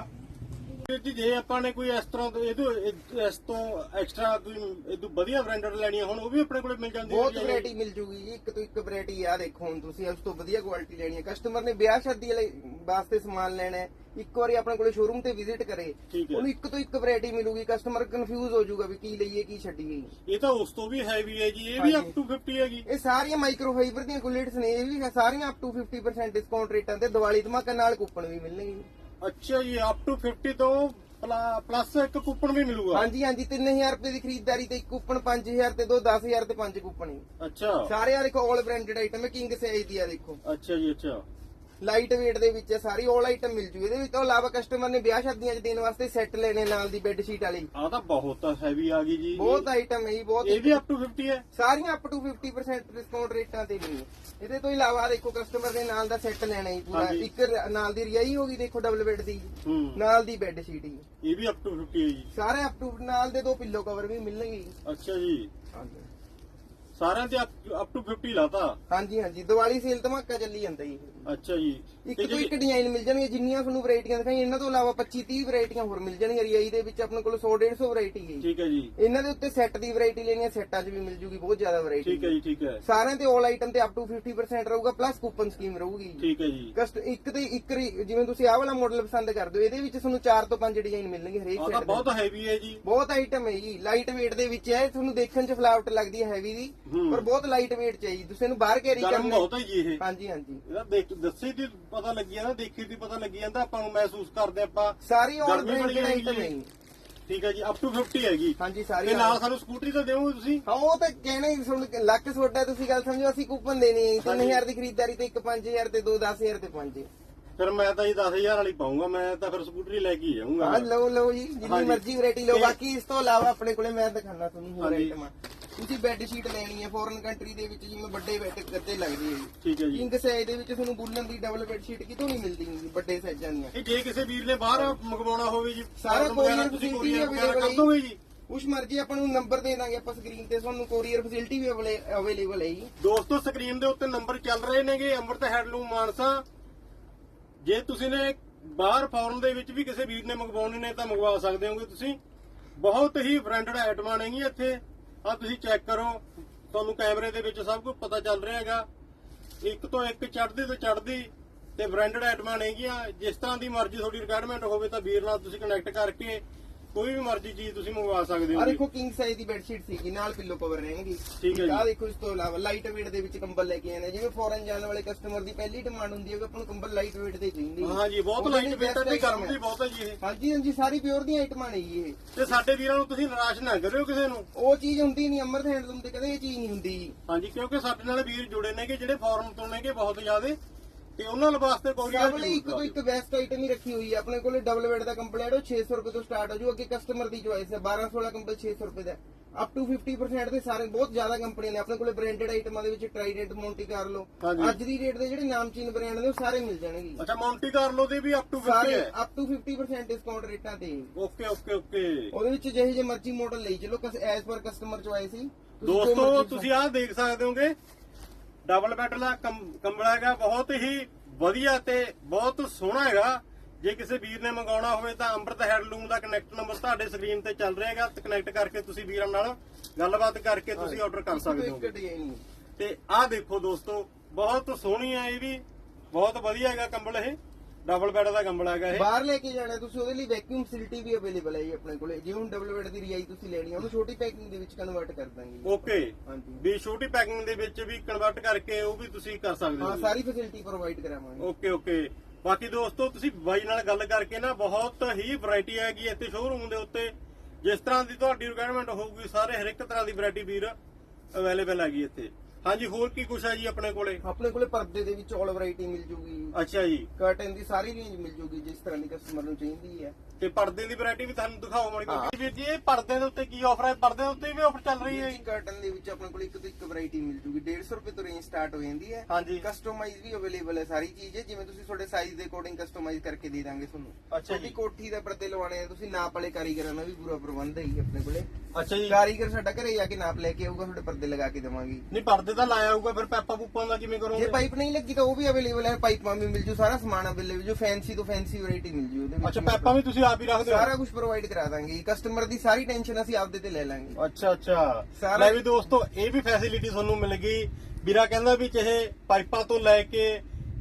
ਜੀ ਜੇ ਆਪਾਂ ਨੇ ਕੋਈ ਇਸ ਤਰ੍ਹਾਂ ਦੇ ਇਹਦੇ ਇਸ ਤੋਂ ਐਕਸਟਰਾ ਕੋਈ ਇਹ ਤੋਂ ਵਧੀਆ ਬ੍ਰਾਂਡਡ ਲੈਣੀਆਂ ਹੁਣ ਉਹ ਵੀ ਆਪਣੇ ਕੋਲੇ ਮਿਲ ਜਾਂਦੀ ਬਹੁਤ ਵੈਰਾਈਟੀ ਮਿਲ ਜੂਗੀ ਜੀ। ਇੱਕ ਤੋਂ ਇੱਕ ਵੈਰਾਈਟੀ ਆ ਦੇਖੋ ਹੁਣ ਤੁਸੀਂ ਉਸ ਤੋਂ ਵਧੀਆ ਕੁਆਲਿਟੀ ਲੈਣੀ ਹੈ। ਕਸਟਮਰ ਨੇ ਵਿਆਹ ਸ਼ਾਦੀ ਵਾਲੇ ਵਾਸਤੇ ਸਮਾਨ ਲੈਣਾ ਹੈ। ਇੱਕ ਵਾਰੀ ਆਪਣੇ ਕੋਲੇ ਸ਼ੋਰੂਮ ਤੇ ਵਿਜ਼ਿਟ ਕਰੇ। ਉਹਨੂੰ ਇੱਕ ਤੋਂ ਇੱਕ ਵੈਰਾਈਟੀ ਮਿਲੂਗੀ। ਕਸਟਮਰ ਕਨਫਿਊਜ਼ ਹੋ ਜਾਊਗਾ ਵੀ ਕੀ ਲਈਏ ਕੀ ਛੱਡੀਏ। ਇਹ ਤਾਂ ਉਸ ਤੋਂ ਵੀ ਹੈਵੀ ਹੈ ਜੀ ਇਹ ਵੀ। ਅਪ ਟੂ 50 ਹੈਗੀ ਇਹ ਸਾਰੀਆਂ ਮਾਈਕਰੋਫਾਈਬਰ ਦੀਆਂ ਕੁਲੇਟਸ ਨੇ ਇਹ ਵੀ ਸਾਰੀਆਂ ਅਪ ਟੂ 50% ਡਿਸਕਾਊਂਟ ਰੇਟਾਂ ਤੇ ਦੀਵਾਲੀ ਧਮਾਕਾ ਨਾਲ ਕੂਪਨ ਵੀ ਮਿਲਣਗੇ ਅੱਛਾ ਜੀ ਅਪ ਟੂ 50 ਤੋਂ ਪਲੱਸ ਇੱਕ ਕੂਪਨ ਵੀ ਮਿਲੂਗਾ। ਹਾਂਜੀ ਹਾਂਜੀ 3000 ਰੁਪਏ ਦੀ ਖਰੀਦਦਾਰੀ ਤੇ ਇੱਕ ਕੂਪਨ 5000 ਤੇ ਦੋ 10000 ਤੇ ਪੰਜ ਕੂਪਨ ਹੀ। ਅੱਛਾ। ਸਾਰੇ ਆ ਦੇਖੋ 올 ਬ੍ਰਾਂਡਡ ਆਈਟਮ ਹੈ ਕਿੰਗ ਸਾਈਜ਼ ਦੀ ਆ ਦੇਖੋ। ਅੱਛਾ ਜੀ ਅੱਛਾ। ਲਾਈਟ weight ਦੇ ਵਿੱਚ ਹੈ, ਸਾਰੀ 올 ਆਈਟਮ ਮਿਲ ਜੂ। ਇਹਦੇ ਵਿੱਚ ਤੋਂ ਇਲਾਵਾ ਕਸਟਮਰ ਨੇ ਵਿਆਹ ਸ਼ਾਦੀਆਂ 'ਚ ਦੇਣ ਵਾਸਤੇ ਸੈੱਟ ਲੈਣੇ ਨਾਲ ਦੀ ਬੈੱਡ ਸ਼ੀਟ ਵਾਲੀ। ਆ ਤਾਂ ਬਹੁਤ ਹੈਵੀ ਆ ਗਈ ਜੀ। ਬਹੁਤ ਆਈਟਮ ਹੈ ਜੀ ਬਹੁਤ ਇਹ ਵੀ ਅਪ ਟੂ 50 ਹੈ? ਸਾਰੀਆਂ ਅਪ ਟੂ 50% ਡਿਸਕਾਊਂਟ ਰੇਟਾਂ ਤੇ ਨੇ। ਇਹਦੇ ਤੋਂ ਇਲਾਵਾ ਦੇਖੋ ਕਸਟਮਰ ਨੇ ਨਾਲ ਦਾ ਸੈੱਟ ਲੈਣਾ ਹੀ ਪੂਰਾ। ਹਾਂਜੀ। ਇੱਕ ਨਾਲ ਦੀ ਰਿਆਈ ਹੋਗੀ ਦੇਖੋ ਡਬਲ ਬੈੱਡ ਦੀ। ਹੂੰ। ਨਾਲ ਦੀ ਬੈੱਡ ਸ਼ੀਟ ਹੀ ਇਹ ਵੀ ਅਪ ਟੂ 50 ਹੈ ਜੀ। ਸਾਰੇ ਅਪ ਟੂ ਨਾਲ ਦੇ ਦੋ ਪਿੱਲੋ ਕਵਰ ਵੀ ਮਿਲਣਗੇ ਜੀ। ਅੱਛਾ ਜੀ। ਸਾਰਿਆਂ ਤੇ ਅਪ ਟੂ 50 ਲਾਤਾ। ਹਾਂਜੀ ਹਾਂਜੀ। ਦੀਵਾਲੀ ਸੇਲ ਧਮਾਕਾ ਚੱਲੀ ਜਾਂਦਾ ਜੀ। ਅੱਛਾ ਜੀ। ਇੱਕ ਤੇ ਇੱਕ ਡਿਜ਼ਾਈਨ ਮਿਲ ਜਾਣਗੇ ਜਿੰਨੀਆਂ ਤੁਹਾਨੂੰ ਵੈਰਾਈਟੀਆਂ ਦਿਖਾਈਆਂ ਇਹਨਾਂ ਤੋਂ ਇਲਾਵਾ 25 30 ਵੈਰਾਈਟੀਆਂ ਹੋਰ ਮਿਲ ਜਾਣਗੀਆਂ। ਰਿਆਈ ਦੇ ਵਿੱਚ ਆਪਣੇ ਕੋਲ 100 150 ਵੈਰਾਈਟੀ ਹੈ। ਠੀਕ ਹੈ ਜੀ। ਇਹਨਾਂ ਦੇ ਉੱਤੇ ਸੈੱਟ ਦੀ ਵੈਰਾਈਟੀ ਲੈਣੀ ਹੈ ਸੈੱਟਾਂ 'ਚ ਵੀ ਮਿਲ ਜੂਗੀ ਬਹੁਤ ਜ਼ਿਆਦਾ ਵੈਰਾਈਟੀ ਠੀਕ ਹੈ ਜੀ ਠੀਕ ਹੈ। ਸਾਰਿਆਂ ਤੇ 올 ਆਈਟਮ ਤੇ ਅਪ ਟੂ 50% ਰਹੂਗਾ ਪਲੱਸ ਕੂਪਨ ਸਕੀਮ ਰਹੂਗੀ। ਠੀਕ ਹੈ ਜੀ। ਕਸਟ ਇੱਕ ਤੇ ਇੱਕ ਜਿਵੇਂ ਤੁਸੀਂ ਆਹ ਵਾਲਾ ਮਾਡਲ ਪਸੰਦ ਕਰਦੇ ਹੋ ਇਹਦੇ ਵਿੱਚ ਤੁਹਾਨੂੰ 4 ਤੋਂ 5 ਡਿਜ਼ਾਈਨ ਮਿਲਣਗੇ ਹਰੇਕ ਦੇ ਬਹੁਤ ਹੈਵੀ ਹੈ ਜੀ। ਬਹੁਤ ਆਈਟਮ ਹੈ ਜੀ। ਲਾਈਟ weight ਦੇ ਵਿੱਚ ਹੈ ਤੁਹਾਨੂੰ ਦੇਖਣ 'ਚ ਫਲਾਵਟ ਲੱਗਦੀ ਹੈ ਹੈਵੀ ਦੀ। ਪਰ ਬਹੁਤ ਲਾਈਟ weight ਚ ਹੈ ਜੀ। ਤੁਸੀਂ ਇਹਨੂੰ ਬਾਹਰ ਕੈਰੀ ਗਰਮ ਕਰਨਾ ਬਹੁਤ ਹੈ ਜੀ ਇਹ। ਹਾਂਜੀ ਹਾਂਜੀ। ਇਹਦਾ ਦੇਖ ਦੱਸੇ ਦੀ ਪਤਾ ਲੱਗੀ ਜਾਂਦਾ ਦੇਖੀ ਦੀ ਪਤਾ ਲੱਗੀ ਜਾਂਦਾ ਆਪਾਂ ਨੂੰ ਮਹਿਸੂਸ ਕਰਦੇ ਆਪਾਂ। ਸਾਰੀ ਆਲ ਗਰਮੀ ਬੜੀ ਹੈ ਜੀ। ਜੀ। ਠੀਕ ਹੈ ਜੀ ਅਪ ਟੂ 50 ਹੈਗੀ। ਹਾਂਜੀ ਸਾਰੀ ਤੇ ਨਾਲ ਸਾਨੂੰ ਸਕੂਟਰੀ ਤਾਂ ਦਿਓਗੇ ਤੁਸੀਂ? ਹਾਂ ਉਹ ਤਾਂ ਕਹਿਣਾ ਹੀ ਸੁਣ ਕੇ ਲੱਕ ਸੋਡਾ ਤੁਸੀਂ ਗੱਲ ਸਮਝੋ ਅਸੀਂ ਕੂਪਨ ਦੇਣੇ ਆ 3000 ਦੀ ਖਰੀਦਦਾਰੀ ਤੇ ਇੱਕ 5000 ਤੇ ਦੋ 10000 ਤੇ 5 ਫਿਰ ਮੈਂ ਤਾਂ ਜੀ 10000 ਵਾਲੀ ਪਾਉਂਗਾ ਮੈਂ ਤਾਂ ਫਿਰ ਸਕੂਟਰੀ ਲੈ ਕੇ ਹੀ ਜਾਊਂਗਾ। ਹਾਂ ਲਓ ਲਓ ਜੀ ਜਿੰਨੀ ਹਾਂਜੀ। ਮਰਜ਼ੀ ਵੈਰਾਈਟੀ ਲਓ। ਤੇ- ਬਾਕੀ ਇਸ ਤੋਂ ਇਲਾਵਾ ਆਪਣੇ ਕੋਲੇ ਮੈਂ ਦਿਖਾਣਾ ਤੁਹਾਨੂੰ ਹੋਰ ਹਾਂਜੀ। ਆਈਟਮਾਂ ਤੁਸੀਂ ਬੈੱਡ ਸ਼ੀਟ ਲੈਣੀ ਹੈ ਫੋਰਨ ਕੰਟਰੀ ਦੇ ਵਿੱਚ ਜਿਵੇਂ ਵੱਡੇ ਬੈੱਡ ਗੱਦੇ ਲੱਗਦੇ ਆ ਜੀ। ਠੀਕ ਹੈ ਜੀ। ਕਿੰਗ ਸਾਈਜ਼ ਦੇ ਵਿੱਚ ਤੁਹਾਨੂੰ ਬੁੱਲਨ ਦੀ ਡਬਲ ਬੈੱਡ ਸ਼ੀਟ ਕਿਤੋਂ ਨਹੀਂ ਮਿਲਦੀ ਜੀ ਵੱਡੇ ਸਾਈਜ਼ਾਂ ਦੀਆਂ। ਇਹ ਜੇ ਕਿਸੇ ਵੀਰ ਨੇ ਬਾਹਰ ਮੰਗਵਾਉਣਾ ਹੋਵੇ ਜੀ ਸਾਰਾ courier ਤੁਸੀਂ courier ਵਗੈਰਾ ਕਰ ਦੋਗੇ ਜੀ? ਉਸ ਮਰਜ਼ੀ ਆਪਾਂ ਨੂੰ ਨੰਬਰ ਦੇ ਦਾਂਗੇ ਆਪਾਂ ਸਕਰੀਨ ਤੇ ਤੁਹਾਨੂੰ ਕੋਰੀਅਰ ਫੈਸਿਲਿਟੀ ਵੀ ਅਵੇਲੇਬਲ ਹੈ ਜੀ। ਦੋਸਤੋ ਸਕਰੀਨ ਦੇ ਉੱਤੇ ਨੰਬਰ ਚੱਲ ਰਹੇ ਨੇਗੇ ਅੰਮ੍ਰਿਤ ਹੈਡਲੂਮ ਮਾਨਸਾ। ਜੇ ਤੁਸੀਂ ਨੇ ਬਾਹਰ ਫੋਰਨ ਦੇ ਵਿੱਚ ਵੀ ਕਿਸੇ ਵੀਰ ਨੇ ਮੰਗਵਾਉਣੇ ਨੇ ਤਾਂ ਮੰਗਵਾ ਸਕਦੇ ਹੋਗੇ ਤੁਸੀਂ। ਬਹੁਤ ਹੀ ਬ੍ਰਾਂਡਡ ਆਈਟਮਾਂ ਨੇਗੀਆਂ ਇੱਥੇ। ਆ ਤੁਸੀਂ ਚੈੱਕ ਕਰੋ। ਤੁਹਾਨੂੰ ਕੈਮਰੇ ਦੇ ਵਿੱਚ ਸਭ ਕੁਝ ਪਤਾ ਚੱਲ ਰਿਹਾ ਹੈਗਾ। ਇੱਕ ਤੋਂ ਇੱਕ ਚੜਦੀ ਤੋਂ ਚੜਦੀ ਤੇ ਬ੍ਰਾਂਡਡ ਆਈਟਮਾਂ ਨੇਗੀਆਂ। ਜਿਸ ਤਰ੍ਹਾਂ ਦੀ ਮਰਜ਼ੀ ਤੁਹਾਡੀ ਰਿਕੁਆਇਰਮੈਂਟ ਹੋਵੇ ਤਾਂ ਵੀਰ ਨਾਲ ਤੁਸੀਂ ਕਨੈਕਟ ਕਰਕੇ ਕੋਈ ਵੀ ਮਰਜ਼ੀ ਚੀਜ਼ ਤੁਸੀਂ ਮੰਗਵਾ ਸਕਦੇ ਆ ਹੋ ਦੇਖੋ ਕਿੰਗ ਸਾਈਜ਼ ਦੀ ਬੈੱਡ ਸ਼ੀਟ ਸੀਗੀ ਨਾਲ ਪਿੱਲੋ ਕਵਰ ਰਹਿਣਗੇ ਠੀਕ ਹੈ ਜੀ। ਆ ਦੇਖੋ ਇਸ ਤੋਂ ਇਲਾਵਾ ਲਾਈਟ weight ਦੇ ਵਿੱਚ ਕੰਬਲ ਲੈ ਕੇ ਆਏ ਨੇ। ਜਿਵੇਂ ਫੋਰਨ ਜਾਣ ਵਾਲੇ ਕਸਟਮਰ ਦੀ ਪਹਿਲੀ ਡਿਮਾਂਡ ਹੁੰਦੀ ਹੈ ਕਿ ਆਪਾਂ ਨੂੰ ਕੰਬਲ ਲਾਈਟ weight ਦੇ ਚਾਹੀਦੇ ਹਾਂ ਜੀ ਬਹੁਤ ਲਾਈਟ ਲਈ ਵੇਟ best ਤੇ ਗਰਮ ਹੈ। ਵੀ ਬਹੁਤ ਹੈ ਜੀ ਇਹ। ਹਾਂਜੀ ਹਾਂਜੀ ਸਾਰੀ ਪਿਓਰ ਦੀਆਂ ਆਈਟਮਾਂ ਨੇ ਜੀ ਇਹ। ਤੇ ਸਾਡੇ ਵੀਰਾਂ ਨੂੰ ਤੁਸੀਂ ਨਿਰਾਸ਼ ਨਾ ਕਰਿਓ ਕਿਸੇ ਨੂੰ। ਉਹ ਚੀਜ਼ ਹੁੰਦੀ ਨਹੀਂ ਅਮਰਤ ਹੈਂਡਲੂਮ ਤੇ ਕਦੇ ਇਹ ਚੀਜ਼ ਨਹੀਂ ਹੁੰਦੀ। ਜੀ ਹਾਂਜੀ ਕਿਉਂਕਿ ਸਾਡੇ ਨਾਲ ਵੀਰ ਜੁੜੇ ਨੇਗੇ ਜਿਹੜੇ ਫੋਰਨ ਤੋਂ ਨੇਗੇ ਬਹੁਤ ਜ਼ਿਆਦੇ। ਤੇ ਉਹਨਾਂ ਲਈ ਵਾਸਤੇ ਕੋਰੀਅਰ ਸਭ ਲਈ ਇੱਕ ਤੋਂ ਇੱਕ ਬੈਸਟ ਆਈਟਮ ਹੀ ਰੱਖੀ ਹੋਈ ਹੈ ਆਪਣੇ ਕੋਲੇ ਡਬਲ ਬੈੱਡ ਦਾ ਕੰਬਲ ਹੈ ਉਹ 600 ਰੁਪਏ ਤੋਂ ਸਟਾਰਟ ਹੋ ਜੂ। ਅੱਗੇ ਕਸਟਮਰ ਦੀ ਚੋਇਸ ਹੈ 12 16 ਕੰਬਲ 600 ਰੁਪਏ ਦਾ। ਅਪ ਟੂ 50% ਦੇ ਸਾਰੇ ਬਹੁਤ ਜ਼ਿਆਦਾ ਕੰਪਨੀਆਂ ਨੇ। ਆਪਣੇ ਕੋਲੇ ਬ੍ਰਾਂਡਡ ਆਈਟਮਾਂ ਦੇ ਵਿੱਚ ਟ੍ਰਾਈਡੈਂਟ ਮੌਂਟੀ ਕਾਰਲੋ ਹਾਂਜੀ। ਅੱਜ ਦੀ ਡੇਟ ਦੇ ਜਿਹੜੇ ਨਾਮਚੀਨ ਬ੍ਰਾਂਡ ਨੇ ਉਹ ਸਾਰੇ ਮਿਲ ਜਾਣਗੇ ਅੱਛਾ ਮੌਂਟੀ ਕਾਰਲੋ ਦੇ ਵੀ ਅਪ ਟੂ 50 ਸਾਰੇ ਹੈ? ਅਪ ਟੂ 50% ਡਿਸਕਾਊਂਟ ਰੇਟਾਂ ਤੇ। ਓਕੇ ਓਕੇ ਓਕੇ ਉਹਦੇ ਵਿੱਚ ਜਿਹੇ ਜਿਹੇ ਮਰਜ਼ੀ ਮਾਡਲ ਲਈ ਚਲੋ। ਐਸ ਪਰ ਕਸਟਮਰ ਚੋਇਸ ਹੀ। ਤੁਸੀਂ ਜੋ ਦੋਸਤੋ ਮਰਜ਼ੀ ਤੁਸੀਂ ਆਹ ਦੇਖ ਸਕਦੇ ਹੋਗੇ। ਡਬਲ ਬੈੱਡ ਦਾ ਕੰਬਲ ਹੈਗਾ ਬਹੁਤ ਹੀ ਵਧੀਆ ਤੇ ਬਹੁਤ ਸੋਹਣਾ ਹੈਗਾ। ਜੇ ਕਿਸੇ ਵੀਰ ਨੇ ਮੰਗਾਉਣਾ ਹੋਵੇ ਤਾਂ ਅੰਮ੍ਰਿਤ ਹੈਡਲੂਮ ਦਾ ਕਨੈਕਟ ਨੰਬਰ ਤੁਹਾਡੇ ਸਕਰੀਨ ਤੇ ਚੱਲ ਰਿਹਾ ਹੈਗਾ। ਤੇ ਕਨੈਕਟ ਕਰਕੇ ਤੁਸੀਂ ਵੀਰਾਂ ਨਾਲ ਗੱਲਬਾਤ ਕਰਕੇ ਤੁਸੀਂ ਆਰਡਰ ਕਰ ਸਕਦੇ ਹੋ। ਤੇ ਆਹ ਦੇਖੋ ਦੋਸਤੋ ਬਹੁਤ ਸੋਹਣੀ ਹੈ ਇਹ ਵੀ। ਬਹੁਤ ਵਧੀਆ ਹੈਗਾ ਕੰਬਲ ਇਹ। ਡਬਲ ਬੈੱਡ ਦਾ ਕੰਬਲ ਹੈਗਾ ਇਹ। ਬਾਹਰ ਲੈ ਕੇ ਜਾਣਾ ਤੁਸੀਂ ਉਹਦੇ ਲਈ ਵੈਕਿਊਮ ਫੈਸਿਲਿਟੀ ਵੀ ਅਵੇਲੇਬਲ ਹੈ ਜੀ ਆਪਣੇ ਕੋਲੇ। ਜਿਵੇਂ ਹੁਣ ਡਬਲ ਬੈੱਡ ਦੀ ਰਿਆਈ ਤੁਸੀਂ ਲੈਣੀ ਹੈ ਉਹਨੂੰ ਛੋਟੀ ਪੈਕਿੰਗ ਦੇ ਵਿੱਚ ਕਨਵਰਟ ਕਰ ਦਾਂਗੇ ਜੀ। ਓਕੇ ਹਾਂਜੀ। ਵੀ ਛੋਟੀ ਪੈਕਿੰਗ ਦੇ ਵਿੱਚ ਵੀ ਕਨਵਰਟ ਕਰਕੇ ਉਹ ਵੀ ਤੁਸੀਂ ਕਰ ਸਕਦੇ ਹਾਂ ਹੋ ਸਾਰੀ ਫੈਸਿਲਿਟੀ ਪ੍ਰੋਵਾਈਡ ਕਰਾਵਾਂਗੇ। ਓਕੇ ਓਕੇ ਬਾਕੀ ਦੋਸਤੋ ਤੁਸੀਂ ਬਾਈ ਨਾਲ ਗੱਲ ਕਰਕੇ ਨਾ ਬਹੁਤ ਹੀ ਵੈਰਾਈਟੀ ਹੈਗੀ ਇੱਥੇ ਸ਼ੋਰੂਮ ਦੇ ਉੱਤੇ। ਜਿਸ ਤਰ੍ਹਾਂ ਦੀ ਤੁਹਾਡੀ ਰਿਕੁਆਇਰਮੈਂਟ ਹੋਊਗੀ ਸਾਰੇ ਹਰ ਇੱਕ ਤਰ੍ਹਾਂ ਦੀ ਵੈਰਾਈਟੀ ਵੀਰ ਅਵੇਲੇਬਲ ਹੈਗੀ ਇੱਥੇ। ਹਾਂਜੀ ਹੋਰ ਕੀ ਕੁਛ ਹੈ ਜੀ ਆਪਣੇ ਕੋਲੇ? ਆਪਣੇ ਕੋਲੇ ਪਰਦੇ ਦੇ ਵਿੱਚ ਆਲ ਵੈਰਾਈਟੀ ਮਿਲ ਜੂਗੀ। ਅੱਛਾ ਜੀ। ਕਰਟਨ ਦੀ ਸਾਰੀ ਰੇਂਜ ਮਿਲ ਜੂਗੀ ਜਿਸ ਤਰ੍ਹਾਂ ਦੀ ਕਸਟਮਰ ਨੂੰ ਚਾਹੀਦੀ ਹੈ। ਤੇ ਪਰਦੇ ਦੀ ਵੈਰਾਈਟੀ ਵੀ ਤੁਹਾਨੂੰ ਦਿਖਾਓ ਮਾੜੀ। ਮੋਟੀ। ਵੀਰ ਜੀ ਇਹ ਪਰਦੇ ਦੇ ਉੱਤੇ ਕੀ ਆਫਰ ਹੈ? ਪਰਦੇ ਦੇ ਉੱਤੇ ਵੀ ਆਫਰ ਚੱਲ ਰਹੀ ਹੈ ਜੀ? ਕਰਟਨ ਦੇ ਵਿੱਚ ਆਪਣੇ ਕੋਲ ਇੱਕ ਤੋਂ ਇੱਕ ਵੈਰਾਈਟੀ ਮਿਲ ਜੂਗੀ। 150 ਰੁਪਏ ਤੋਂ ਰੇਂਜ ਸਟਾਰਟ ਹੋ ਜਾਂਦੀ ਹੈ। ਹਾਂਜੀ। ਕਸਟਮਾਈਜ਼ ਵੀ ਅਵੇਲੇਬਲ ਹੈ ਸਾਰੀ ਚੀਜ਼ ਹੈ ਜਿਵੇਂ ਤੁਸੀਂ ਤੁਹਾਡੇ ਸਾਈਜ਼ ਦੇ ਅਕੋਰਡਿੰਗ ਕਸਟਮਾਈਜ਼ ਕਰਕੇ ਦੇ ਦਾਂਗੇ ਤੁਹਾਨੂੰ। ਅੱਛਾ ਜੀ। ਕੋਠੀ ਦਾ ਪਰਦੇ ਲਵਾਣੇ ਆ ਤੁਸੀਂ ਨਾਪ ਵਾਲੇ ਕਾਰੀਗਰਾਂ ਦਾ ਵੀ ਪੂਰਾ ਪ੍ਰਬੰਧ ਹੈ ਜੀ ਆਪਣੇ ਕੋਲੇ। ਅੱਛਾ ਜੀ। ਕਾਰੀਗਰ ਸਾਡਾ ਘਰੇ ਜਾ ਕੇ ਨਾਪ ਲੈ ਕੇ ਆਊਗਾ ਤੁਹਾਡੇ ਪਰਦੇ ਲਗਾ ਕੇ ਦੇਵਾਂਗੇ। ਨਹੀਂ ਪਰਦੇ ਤਾਂ ਲਾਇਆ ਹੋਊਗਾ ਫਿਰ ਪੈਪਾ ਪੂਪਾਂ ਦਾ ਕਿਵੇਂ ਜੇ ਕਰੋਗੇ ਪਾਈਪ ਨਹੀਂ ਲੱਗੀ ਤਾਂ ਉਹ ਵੀ ਅਵੇਲੇਬਲ ਹੈ ਪਾਈਪਾਂ ਵੀ ਮਿਲ ਜੂ ਸਾਰਾ ਸਮਾਨ ਅਵੇਲੇਬਲ ਜੋ ਫੈਂਸੀ ਤੋਂ ਫੈਂਸੀ ਵੈਰਾਈਟੀ ਮਿਲ ਜੂ ਉਹਦੇ ਵਿੱਚ ਅੱਛਾ ਪੈਪਾਂ ਵੀ ਤੁਸੀਂ ਆਪ ਹੀ ਰੱਖਦੇ ਹੋ? ਸਾਰਾ ਕੁਝ ਪ੍ਰੋਵਾਈਡ ਕਰਾ ਦਾਂਗੇ ਕਸਟਮਰ ਦੀ ਸਾਰੀ ਟੈਨਸ਼ਨ ਅਸੀਂ ਆਪਦੇ ਤੇ ਲੈ ਲਾਂਗੇ। ਅੱਛਾ ਅੱਛਾ। ਲੈ ਵੀ ਦੋਸਤੋ ਇਹ ਵੀ ਫੈਸਿਲਿਟੀ ਤੁਹਾਨੂੰ ਮਿਲ ਗਈ। ਵੀਰਾ ਕਹਿੰਦਾ ਵੀ ਚਾਹੇ ਪਾਈਪਾਂ ਤੋਂ ਲੈ ਕੇ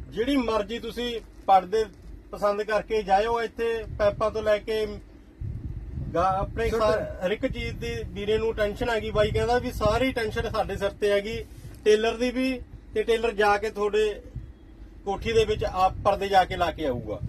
ਜਿਹੜੀ ਮਰਜ਼ੀ ਤੁਸੀਂ ਪਰਦੇ ਪਸੰਦ ਕਰਕੇ ਜਾਇਓ ਇੱਥੇ ਪਾਈਪਾਂ ਤੋਂ ਲੈ ਕੇ ਆਪਣੇ ਹਰ ਇੱਕ ਚੀਜ਼ ਦੀ ਵੀਰੇ ਨੂੰ ਟੈਨਸ਼ਨ ਹੈਗੀ ਬਾਈ ਕਹਿੰਦਾ ਵੀ ਸਾਰੀ ਟੈਨਸ਼ਨ ਸਾਡੇ ਸਿਰ ਤੇ ਹੈਗੀ ਟੇਲਰ ਦੀ ਵੀ ਤੇ ਟੇਲਰ ਜਾ ਕੇ ਤੁਹਾਡੇ ਕੋਠੀ ਦੇ ਵਿੱਚ ਆਪ ਪਰਦੇ ਜਾ ਕੇ ਲਾ ਕੇ ਆਊਗਾ।